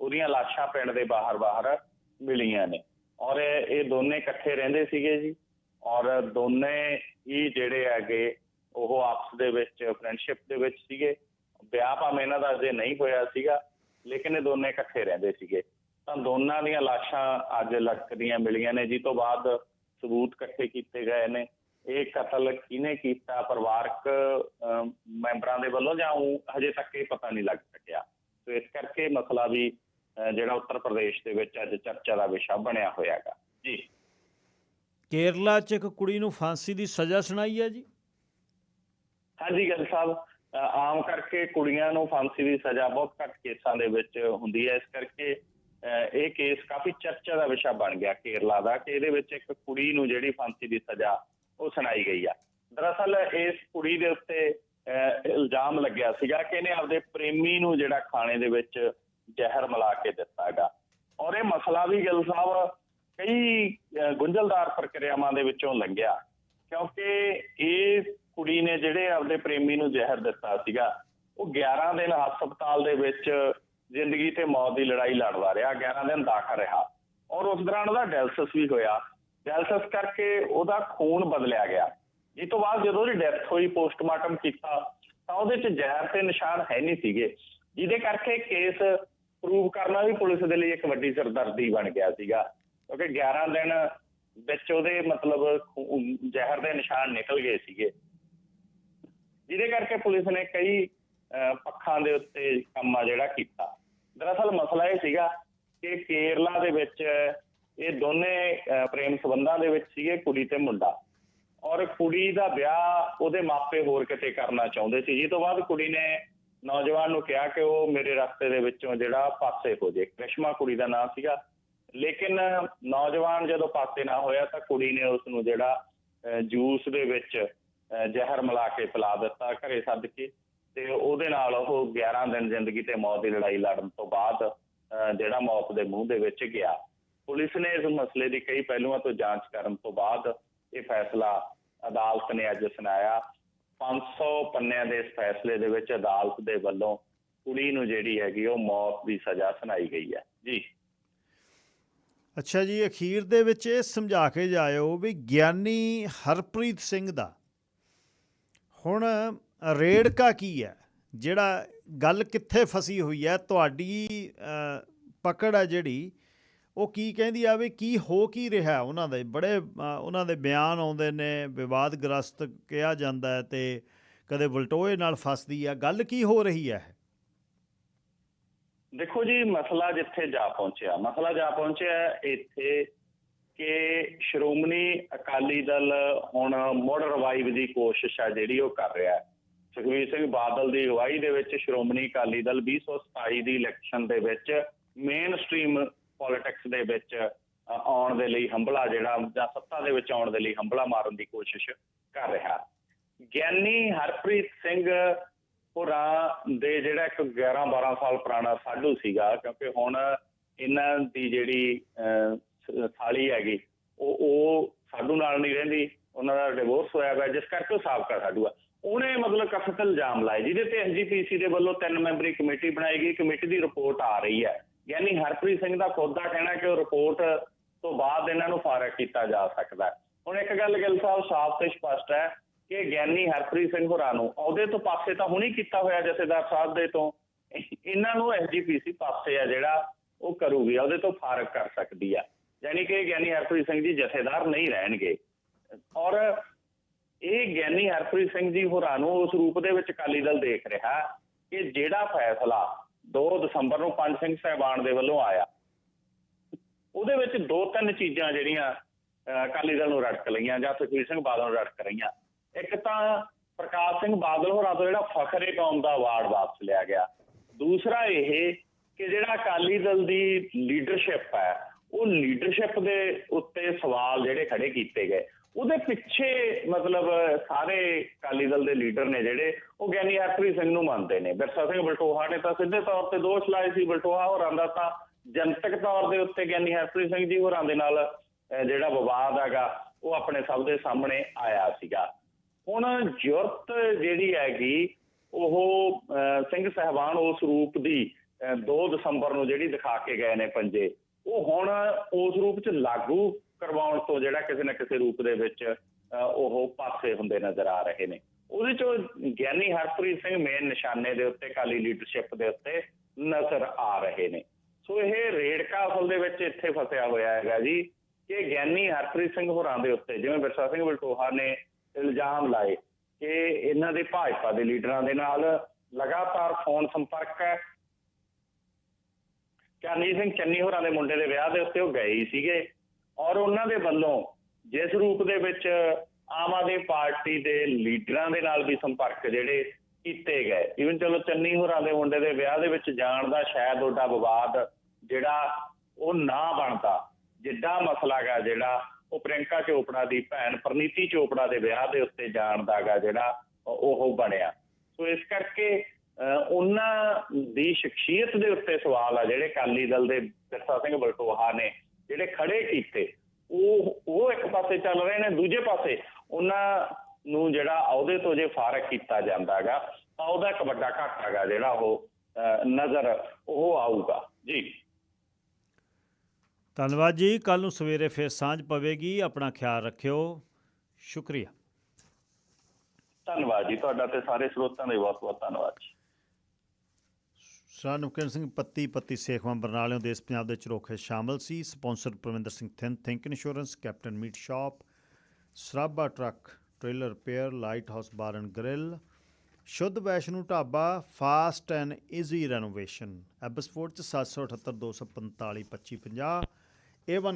S2: ਉਹਦੀਆਂ ਲਾਸ਼ਾਂ ਪਿੰਡ ਦੇ ਬਾਹਰ-ਬਾਹਰ ਮਿਲੀਆਂ ਨੇ। ਔਰ ਇਹ ਦੋਨੇ ਇਕੱਠੇ ਰਹਿੰਦੇ ਸੀਗੇ ਜੀ। ਔਰ ਦੋਨੇ ਹੀ ਜਿਹੜੇ ਹੈਗੇ, ਉਹ ਆਪਸ ਦੇ ਵਿੱਚ ਫਰੈਂਡਸ਼ਿਪ ਦੇ ਵਿੱਚ ਸੀਗੇ। ਵਿਆਹ ਭਾਵੇਂ ਇਹਨਾਂ ਦਾ ਅਜੇ ਨਹੀਂ ਹੋਇਆ ਸੀਗਾ ਲੇਕਿਨ ਇਹ ਦੋਨੇ ਇਕੱਠੇ ਰਹਿੰਦੇ ਸੀਗੇ। ਤਾਂ ਦੋਨਾਂ ਦੀਆਂ ਲਾਸ਼ਾਂ ਅੱਜ ਲਟਕਦੀਆਂ ਮਿਲੀਆਂ ਨੇ ਜੀ ਤੋਂ ਬਾਅਦ ਸਬੂਤ ਇਕੱਠੇ ਕੀਤੇ ਗਏ ਨੇ। ਇਹ ਕਤਲ ਕਿਹਨੇ ਕੀਤਾ? ਪਰਿਵਾਰਕ ਮੈਂਬਰਾਂ ਦੇ ਵੱਲੋਂ ਜਾਂ ਉਹ ਹਜੇ ਤੱਕ ਇਹ ਪਤਾ ਨਹੀਂ ਲੱਗ ਸਕਿਆ? ਸੋ ਇਸ ਕਰਕੇ ਮਸਲਾ ਵੀ ਜਿਹੜਾ ਉੱਤਰ ਪ੍ਰਦੇਸ਼ ਦੇ ਵਿੱਚ ਅੱਜ ਚਰਚਾ ਦਾ ਵਿਸ਼ਾ ਬਣਿਆ ਹੋਇਆ ਹੈਗਾ। ਜੀ।
S1: ਕੇਰਲਾ 'ਚ ਇੱਕ ਕੁੜੀ ਨੂੰ ਫਾਂਸੀ ਦੀ ਸਜ਼ਾ ਸੁਣਾਈ ਹੈ ਜੀ?
S2: ਹਾਂਜੀ ਗੱਲ ਸਾਹਿਬ। ਆਮ ਕਰਕੇ ਕੁੜੀਆਂ ਨੂੰ ਫਾਂਸੀ ਦੀ ਸਜ਼ਾ ਬਹੁਤ ਘੱਟ ਕੇਸਾਂ ਦੇ ਵਿੱਚ ਹੁੰਦੀ ਹੈ। ਇਸ ਕਰਕੇ ਇਹ ਕੇਸ ਕਾਫੀ ਚਰਚਾ ਦਾ ਵਿਸ਼ਾ ਬਣ ਗਿਆ ਕੇਰਲਾ ਦਾ ਕਿ ਇਹਦੇ ਵਿੱਚ ਇੱਕ ਕੁੜੀ ਨੂੰ ਜਿਹੜੀ ਫਾਂਸੀ ਦੀ ਸਜ਼ਾ ਉਹ ਸੁਣਾਈ ਗਈ ਆ। ਦਰਅਸਲ ਇਸ ਕੁੜੀ ਦੇ ਉੱਤੇ ਇਲਜ਼ਾਮ ਲੱਗਿਆ ਸੀਗਾ ਕਿ ਇਹਨੇ ਆਪਦੇ ਪ੍ਰੇਮੀ ਨੂੰ ਜਿਹੜਾ ਖਾਣੇ ਦੇ ਵਿੱਚ ਜ਼ਹਿਰ ਮਿਲਾ ਕੇ ਦਿੱਤਾ ਔਰ ਇਹ ਮਸਲਾ ਵੀ ਗਿੱਲ ਸਾਹਿਬ ਕਈ ਗੁੰਝਲਦਾਰ ਪ੍ਰਕਿਰਿਆਵਾਂ ਦੇ ਵਿੱਚੋਂ ਲੰਘਿਆ। ਕਿਉਂਕਿ ਇਹ ਕੁੜੀ ਨੇ ਜਿਹੜੇ ਆਪਦੇ ਪ੍ਰੇਮੀ ਨੂੰ ਜ਼ਹਿਰ ਦਿੱਤਾ ਸੀਗਾ, ਉਹ 11 ਦਿਨ ਹਸਪਤਾਲ ਦੇ ਵਿੱਚ ਜ਼ਿੰਦਗੀ ਤੇ ਮੌਤ ਦੀ ਲੜਾਈ ਲੜਦਾ ਰਿਹਾ 11 ਦਿਨ ਦਾਖਲ ਰਿਹਾ। ਔਰ ਉਸ ਦੌਰਾਨ ਉਹਦਾ ਡਾਇਲਸਿਸ ਵੀ ਹੋਇਆ। ਡਾਇਲਸਿਸ ਕਰਕੇ ਉਹਦਾ ਖੂਨ ਬਦਲਿਆ ਗਿਆ। ਇਹ ਤੋਂ ਬਾਅਦ ਜਦੋਂ ਉਹਦੀ ਡੈਥ ਹੋਈ, ਪੋਸਟਮਾਰਟਮ ਕੀਤਾ, ਤਾਂ ਉਹਦੇ 'ਚ ਜ਼ਹਿਰ ਤੇ ਨਿਸ਼ਾਨ ਹੈ ਨਹੀਂ ਸੀਗੇ। ਜਿਹਦੇ ਕਰਕੇ ਕੇਸ ਪ੍ਰੂਵ ਕਰਨਾ ਵੀ ਪੁਲਿਸ ਦੇ ਲਈ ਇੱਕ ਵੱਡੀ ਸਰਦਰਦੀ ਬਣ ਗਿਆ ਸੀਗਾ। ਕਿਉਂਕਿ 11 ਦਿਨ ਵਿੱਚ ਉਹਦੇ ਮਤਲਬ ਜ਼ਹਿਰ ਦੇ ਨਿਸ਼ਾਨ ਨਿਕਲ ਗਏ ਸੀਗੇ। ਜਿਹਦੇ ਕਰਕੇ ਪੁਲਿਸ ਨੇ ਕਈ ਪੱਖਾਂ ਦੇ ਉੱਤੇ ਕੰਮ ਆ ਜਿਹੜਾ ਕੀਤਾ। ਦਰਅਸਲ ਮਸਲਾ ਇਹ ਸੀਗਾ ਕਿ ਕੇਰਲਾ ਦੇ ਵਿੱਚ ਇਹ ਦੋਨੇ ਪ੍ਰੇਮ ਸੰਬੰਧਾਂ ਦੇ ਵਿੱਚ ਸੀਗੇ ਕੁੜੀ ਤੇ ਮੁੰਡਾ। ਔਰ ਕੁੜੀ ਦਾ ਵਿਆਹ ਉਹਦੇ ਮਾਪੇ ਹੋਰ ਕਿਤੇ ਕਰਨਾ ਚਾਹੁੰਦੇ ਸੀ। ਜੀ ਤੋਂ ਬਾਅਦ ਕੁੜੀ ਨੇ ਨੌਜਵਾਨ ਨੂੰ ਕਿਹਾ ਕਿ ਉਹ ਮੇਰੇ ਰਸਤੇ ਦੇ ਵਿੱਚੋਂ ਜਿਹੜਾ ਪਾਸੇ ਹੋ ਜੇ। ਕ੍ਰਿਸ਼ਮਾ ਕੁੜੀ ਦਾ ਨਾਮ ਸੀਗਾ। ਲੇਕਿਨ ਨੌਜਵਾਨ ਜਦੋਂ ਪਾਸੇ ਨਾ ਹੋਇਆ ਤਾਂ ਕੁੜੀ ਨੇ ਉਸ ਨੂੰ ਜਿਹੜਾ ਅਹ, ਜੂਸ ਦੇ ਵਿੱਚ ਜ਼ਹਿਰ ਮਿਲਾ ਕੇ ਪਿਲਾ ਦਿੱਤਾ ਘਰੇ ਸੱਦ ਕੇ ਤੇ ਉਹਦੇ ਨਾਲ ਉਹ 11 ਦਿਨ ਜ਼ਿੰਦਗੀ ਤੇ ਮੌਤ ਦੀ ਲੜਾਈ ਲੜਨ ਤੋਂ ਬਾਅਦ ਅਹ, ਜਿਹੜਾ ਮੌਤ ਦੇ ਮੂੰਹ ਦੇ ਵਿੱਚ ਗਿਆ। ਪੁਲਿਸ ਨੇ ਇਸ ਮਸਲੇ ਦੀ ਕਈ ਪਹਿਲੂਆਂ ਤੋਂ ਜਾਂਚ ਕਰਨ ਤੋਂ ਬਾਅਦ ਇਹ ਫੈਸਲਾ ਅਦਾਲਤ ਨੇ ਅੱਜ ਸੁਣਾਇਆ। 500 ਪੰਨਿਆਂ ਦੇ ਇਸ ਫੈਸਲੇ ਦੇ ਵਿੱਚ ਅਦਾਲਤ ਦੇ ਵੱਲੋਂ ਕੁੜੀ ਨੂੰ ਜਿਹੜੀ ਹੈਗੀ ਉਹ ਮੌਤ ਦੀ ਸਜ਼ਾ ਸੁਣਾਈ ਗਈ ਹੈ। ਜੀ।
S1: ਅੱਛਾ ਜੀ ਅਖੀਰ ਦੇ ਵਿੱਚ ਇਹ ਸਮਝਾ ਕੇ ਜਾਇਓ ਵੀ ਗਿਆਨੀ ਹਰਪ੍ਰੀਤ ਸਿੰਘ ਦਾ ਹੁਣ ਰੇੜਕਾ ਕੀ ਹੈ? ਜਿਹੜਾ ਗੱਲ ਕਿੱਥੇ ਫਸੀ ਹੋਈ ਹੈ, ਤੁਹਾਡੀ ਪਕੜ ਹੈ ਜਿਹੜੀ, ਉਹ ਕੀ ਕਹਿੰਦੀ ਆ ਵੀ ਕੀ ਹੋ ਕੀ ਰਿਹਾ ਉਹਨਾਂ ਦੇ? ਬੜੇ ਉਹਨਾਂ ਦੇ ਬਿਆਨ ਆਉਂਦੇ ਨੇ, ਵਿਵਾਦਗ੍ਰਸਤ ਕਿਹਾ ਜਾਂਦਾ ਹੈ ਤੇ ਕਦੇ ਵਲਟੋਏ ਨਾਲ ਫਸਦੀ ਆ। ਗੱਲ ਕੀ ਹੋ ਰਹੀ ਹੈ?
S2: ਦੇਖੋ ਜੀ, ਮਸਲਾ ਜਿੱਥੇ ਜਾ ਪਹੁੰਚਿਆ, ਮਸਲਾ ਜਾ ਪਹੁੰਚਿਆ ਇੱਥੇ ਕਿ ਸ਼੍ਰੋਮਣੀ ਅਕਾਲੀ ਦਲ ਹੁਣ ਮੁੜ ਰਿਵਾਈਵ ਦੀ ਕੋਸ਼ਿਸ਼ ਹੈ ਜਿਹੜੀ ਉਹ ਕਰ ਰਿਹਾ ਹੈ। ਸੁਖਬੀਰ ਸਿੰਘ ਬਾਦਲ ਦੀ ਅਗਵਾਈ ਦੇ ਵਿੱਚ ਸ਼੍ਰੋਮਣੀ ਅਕਾਲੀ ਦਲ 2027 ਦੀ ਇਲੈਕਸ਼ਨ ਦੇ ਵਿੱਚ ਮੇਨ ਸਟ੍ਰੀਮ ਪੋਲਿਟਿਕਸ ਦੇ ਵਿੱਚ ਆਉਣ ਦੇ ਲਈ ਹੰਬਲਾ ਜਿਹੜਾ ਜਾਂ ਸੱਤਾ ਦੇ ਵਿੱਚ ਆਉਣ ਦੇ ਲਈ ਹੰਬਲਾ ਮਾਰਨ ਦੀ ਕੋਸ਼ਿਸ਼ ਕਰ ਰਿਹਾ। ਗਿਆਨੀ ਹਰਪ੍ਰੀਤ ਸਿੰਘ ਹੋਰਾਂ ਦੇ ਜਿਹੜਾ ਇੱਕ 11 12 ਸਾਲ ਪੁਰਾਣਾ ਸਾਧੂ ਸੀਗਾ ਕਿਉਂਕਿ ਹੁਣ ਇਹਨਾਂ ਦੀ ਜਿਹੜੀ ਅਹ, ਸਾਲੀ ਹੈਗੀ, ਉਹ ਉਹ ਸਾਡੂ ਨਾਲ ਨਹੀਂ ਰਹਿੰਦੀ, ਉਹਨਾਂ ਦਾ ਡਿਵੋਰਸ ਹੋਇਆ ਹੋਇਆ ਜਿਸ ਕਰਕੇ ਉਹ ਸਾਬਕਾ ਸਾਡੂ ਆ। ਉਹਨੇ ਮਤਲਬ ਕਥਿਤ ਇਲਜ਼ਾਮ ਲਾਏ, ਜਿਹਦੇ ਤੇ ਐਸਜੀਪੀਸੀ ਦੇ ਵੱਲੋਂ ਤਿੰਨ ਮੈਂਬਰੀ ਕਮੇਟੀ ਬਣਾਈ ਗਈ, ਕਮੇਟੀ ਦੀ ਰਿਪੋਰਟ ਆ ਰਹੀ ਹੈ। ਯਾਨੀ ਹਰਪ੍ਰੀਤ ਸਿੰਘ ਦਾ ਖੁਦ ਦਾ ਕਹਿਣਾ ਕਿ ਉਹ ਰਿਪੋਰਟ ਤੋਂ ਬਾਅਦ ਇਹਨਾਂ ਨੂੰ ਫਾਰਗ ਕੀਤਾ ਜਾ ਸਕਦਾ ਹੁਣ ਇੱਕ ਗੱਲ ਗਿੱਲ ਸਾਹਿਬ, ਸਾਫ਼ ਤੇ ਸਪਸ਼ਟ ਹੈ ਕਿ ਗਿਆਨੀ ਹਰਪ੍ਰੀਤ ਸਿੰਘ ਹੋਰਾਂ ਨੂੰ ਅਹੁਦੇ ਤੋਂ ਪਾਸੇ ਤਾਂ ਹੁਣੀ ਕੀਤਾ ਹੋਇਆ ਜਥੇਦਾਰ ਸਾਹਿਬ ਦੇ ਤੋਂ, ਇਹਨਾਂ ਨੂੰ ਐਸਜੀਪੀਸੀ ਪਾਸੇ ਆ ਜਿਹੜਾ ਉਹ ਕਰੂਗੀ ਉਹਦੇ ਤੋਂ ਫਾਰਗ ਕਰ ਸਕਦੀ ਆ। ਯਾਨੀ ਕਿ ਗਿਆਨੀ ਹਰਪ੍ਰੀਤ ਸਿੰਘ ਜੀ ਜਥੇਦਾਰ ਨਹੀਂ ਰਹਿਣਗੇ। ਔਰ ਇਹ ਗਿਆਨੀ ਹਰਪ੍ਰੀਤ ਸਿੰਘ ਜੀ ਹੋਰਾਂ ਨੂੰ ਉਸ ਰੂਪ ਦੇ ਵਿੱਚ ਅਕਾਲੀ ਦਲ ਦੇਖ ਰਿਹਾ ਕਿ ਜਿਹੜਾ ਫੈਸਲਾ 2 ਦਸੰਬਰ ਨੂੰ ਪੰਜ ਸਿੰਘ ਸਾਹਿਬਾਨ ਦੇ ਵੱਲੋਂ ਆਇਆ, ਉਹਦੇ ਵਿੱਚ ਦੋ ਤਿੰਨ ਚੀਜ਼ਾਂ ਜਿਹੜੀਆਂ ਅਕਾਲੀ ਦਲ ਨੂੰ ਰੜਕ ਲਈਆਂ ਜਾਂ ਸੁਖਬੀਰ ਸਿੰਘ ਬਾਦਲ ਨੂੰ ਰੜਕ ਰਹੀਆਂ। ਇੱਕ ਤਾਂ ਪ੍ਰਕਾਸ਼ ਸਿੰਘ ਬਾਦਲ ਹੋਰਾਂ ਤੋਂ ਜਿਹੜਾ ਫਖਰੇ ਕੌਮ ਦਾ ਅਵਾਰਡ ਵਾਪਸ ਲਿਆ ਗਿਆ। ਦੂਸਰਾ ਇਹ ਕਿ ਜਿਹੜਾ ਅਕਾਲੀ ਦਲ ਦੀ ਲੀਡਰਸ਼ਿਪ ਹੈ ਉਹ ਲੀਡਰਸ਼ਿਪ ਦੇ ਉੱਤੇ ਸਵਾਲ ਜਿਹੜੇ ਖੜੇ ਕੀਤੇ ਗਏ। ਉਹਦੇ ਪਿੱਛੇ ਮਤਲਬ ਸਾਰੇ ਅਕਾਲੀ ਦਲ ਦੇ ਲੀਡਰ ਨੇ ਜਿਹੜੇ ਉਹ ਗਿਆਨੀ ਹਰਪ੍ਰੀਤ ਸਿੰਘ ਨੂੰ ਮੰਨਦੇ ਨੇ। ਬਿਰਸਾ ਸਿੰਘ ਬਲਟੋਹਾ ਨੇ ਤਾਂ ਸਿੱਧੇ ਤੌਰ ਤੇ ਦੋਸ਼ ਲਾਏ ਸੀ ਬਲਟੋਹਾ ਹੋਰਾਂ ਦਾ ਤਾਂ ਜਨਤਕ ਤੌਰ ਦੇ ਉੱਤੇ ਗਿਆਨੀ ਹਰਪ੍ਰੀਤ ਸਿੰਘ ਜੀ ਹੋਰਾਂ ਦੇ ਨਾਲ ਜਿਹੜਾ ਵਿਵਾਦ ਹੈਗਾ ਉਹ ਆਪਣੇ ਸਭ ਦੇ ਸਾਹਮਣੇ ਆਇਆ ਸੀਗਾ। ਹੁਣ ਜੁਰਤ ਜਿਹੜੀ ਹੈਗੀ ਉਹ ਅਹ, ਸਿੰਘ ਸਹਿਬਾਨ ਉਸ ਰੂਪ ਦੀ ਅਹ, 2 ਦਸੰਬਰ ਨੂੰ ਜਿਹੜੀ ਦਿਖਾ ਕੇ ਗਏ ਨੇ ਪੰਜੇ। ਉਹ ਹੁਣ ਉਸ ਰੂਪ ਚ ਲਾਗੂ ਕਰਵਾਉਣ ਤੋਂ ਜਿਹੜਾ ਕਿਸੇ ਨਾ ਕਿਸੇ ਰੂਪ ਦੇ ਵਿੱਚ ਉਹ ਪਾਸੇ ਹੁੰਦੇ ਨਜ਼ਰ ਆ ਰਹੇ ਨੇ। ਉਹਦੇ ਚੋਂ ਗਿਆਨੀ ਹਰਪ੍ਰੀਤ ਸਿੰਘ ਮੇਨ ਨਿਸ਼ਾਨੇ ਦੇ ਉੱਤੇ ਕਾਲੀ ਲੀਡਰਸ਼ਿਪ ਦੇ ਉੱਤੇ ਨਜ਼ਰ ਆ ਰਹੇ ਨੇ। ਸੋ ਇਹ ਰੇੜਕਾ ਅਸਲ ਦੇ ਵਿੱਚ ਇੱਥੇ ਫਸਿਆ ਹੋਇਆ ਹੈਗਾ ਜੀ ਕਿ ਗਿਆਨੀ ਹਰਪ੍ਰੀਤ ਸਿੰਘ ਹੋਰਾਂ ਦੇ ਉੱਤੇ, ਜਿਵੇਂ ਬਿਰਸਾ ਸਿੰਘ ਬਲਟੋਹਾ ਨੇ ਇਲਜ਼ਾਮ ਲਾਏ ਕਿ ਇਹਨਾਂ ਦੇ ਭਾਜਪਾ ਦੇ ਲੀਡਰਾਂ ਦੇ ਨਾਲ ਲਗਾਤਾਰ ਫੋਨ ਸੰਪਰਕ ਹੈ। ਚੰਨੀ ਸਿੰਘ ਚੰਨੀ ਹੋਰਾਂ ਦੇ ਮੁੰਡੇ ਦੇ ਵਿਆਹ ਦੇ ਉੱਤੇ ਉਹ ਗਏ ਹੀ ਸੀਗੇ ਔਰ ਉਹਨਾਂ ਦੇ ਵੱਲੋਂ ਜਿਸ ਰੂਪ ਦੇ ਵਿੱਚ ਆਮ ਆਦਮੀ ਪਾਰਟੀ ਦੇ ਲੀਡਰਾਂ ਦੇ ਨਾਲ ਵੀ ਸੰਪਰਕ ਜਿਹੜੇ ਕੀਤੇ ਗਏ। ਇਵਨ ਚਲੋ ਚੰਨੀ ਹੋਰਾਂ ਦੇ ਮੁੰਡੇ ਦੇ ਵਿਆਹ ਦੇ ਵਿੱਚ ਜਾਣ ਦਾ ਸ਼ਾਇਦ ਉਹਦਾ ਵਿਵਾਦ ਜਿਹੜਾ ਉਹ ਨਾ ਬਣਦਾ, ਜਿੱਡਾ ਮਸਲਾ ਗਾ ਜਿਹੜਾ ਉਹ ਪ੍ਰਿੰਕਾ ਚੋਪੜਾ ਦੀ ਭੈਣ ਪ੍ਰਨੀਤੀ ਚੋਪੜਾ ਦੇ ਵਿਆਹ ਦੇ ਉੱਤੇ ਜਾਣ ਦਾ ਗਾ ਜਿਹੜਾ ਉਹ ਬਣਿਆ। ਸੋ ਇਸ ਕਰਕੇ ਉਹਨਾਂ ਦੀ ਸ਼ਖਸੀਅਤ ਦੇ ਉੱਤੇ ਸਵਾਲ ਆ ਜਿਹੜੇ ਅਕਾਲੀ ਦਲ ਦੇ ਬਿਰਸਾ ਸਿੰਘ ਬਲਟੋਹਾ ਨੇ ਜਿਹੜੇ ਖੜੇ ਕੀਤੇ। ਉਹ ਉਹ ਇੱਕ ਪਾਸੇ ਚੱਲ ਰਹੇ ਨੇ ਦੂਜੇ ਪਾਸੇ ਉਹਨਾਂ ਨੂੰ ਜਿਹੜਾ ਅਹੁਦੇ ਤੋਂ ਜੇ ਫਾਰਗ ਕੀਤਾ ਜਾਂਦਾਗਾ ਤਾਂ ਉਹਦਾ ਇੱਕ ਵੱਡਾ ਘਾਟਾ ਗਾ ਜਿਹੜਾ ਉਹ ਨਜ਼ਰ ਉਹ ਆਊਗਾ। ਜੀ।
S1: ਧੰਨਵਾਦ ਜੀ। ਕੱਲ ਨੂੰ ਸਵੇਰੇ ਫਿਰ ਸਾਂਝ ਪਵੇਗੀ। ਆਪਣਾ ਖਿਆਲ ਰੱਖਿਓ। ਸ਼ੁਕਰੀਆ।
S2: ਧੰਨਵਾਦ ਜੀ। ਤੁਹਾਡਾ ਤੇ ਸਾਰੇ ਸਰੋਤਿਆਂ ਦਾ ਬਹੁਤ ਬਹੁਤ ਧੰਨਵਾਦ ਜੀ।
S1: ਸਰ ਨੁਕਰਨ ਸਿੰਘ ਪੱਤੀ ਪੱਤੀ ਸੇਖਵਾਂ ਬਰਨਾਲਿਓਂ ਦੇਸ਼ ਪੰਜਾਬ ਦੇ ਚਰੋਖੇ ਸ਼ਾਮਲ ਸੀ। Sponsor Parvinder Singh Thind think insurance, captain meat shop Sarabha truck, trailer repair light house bar and grill, Shudh Vaishno Dhaba, fast and easy renovation. Abbotsford ਚ 778 245 2550 A1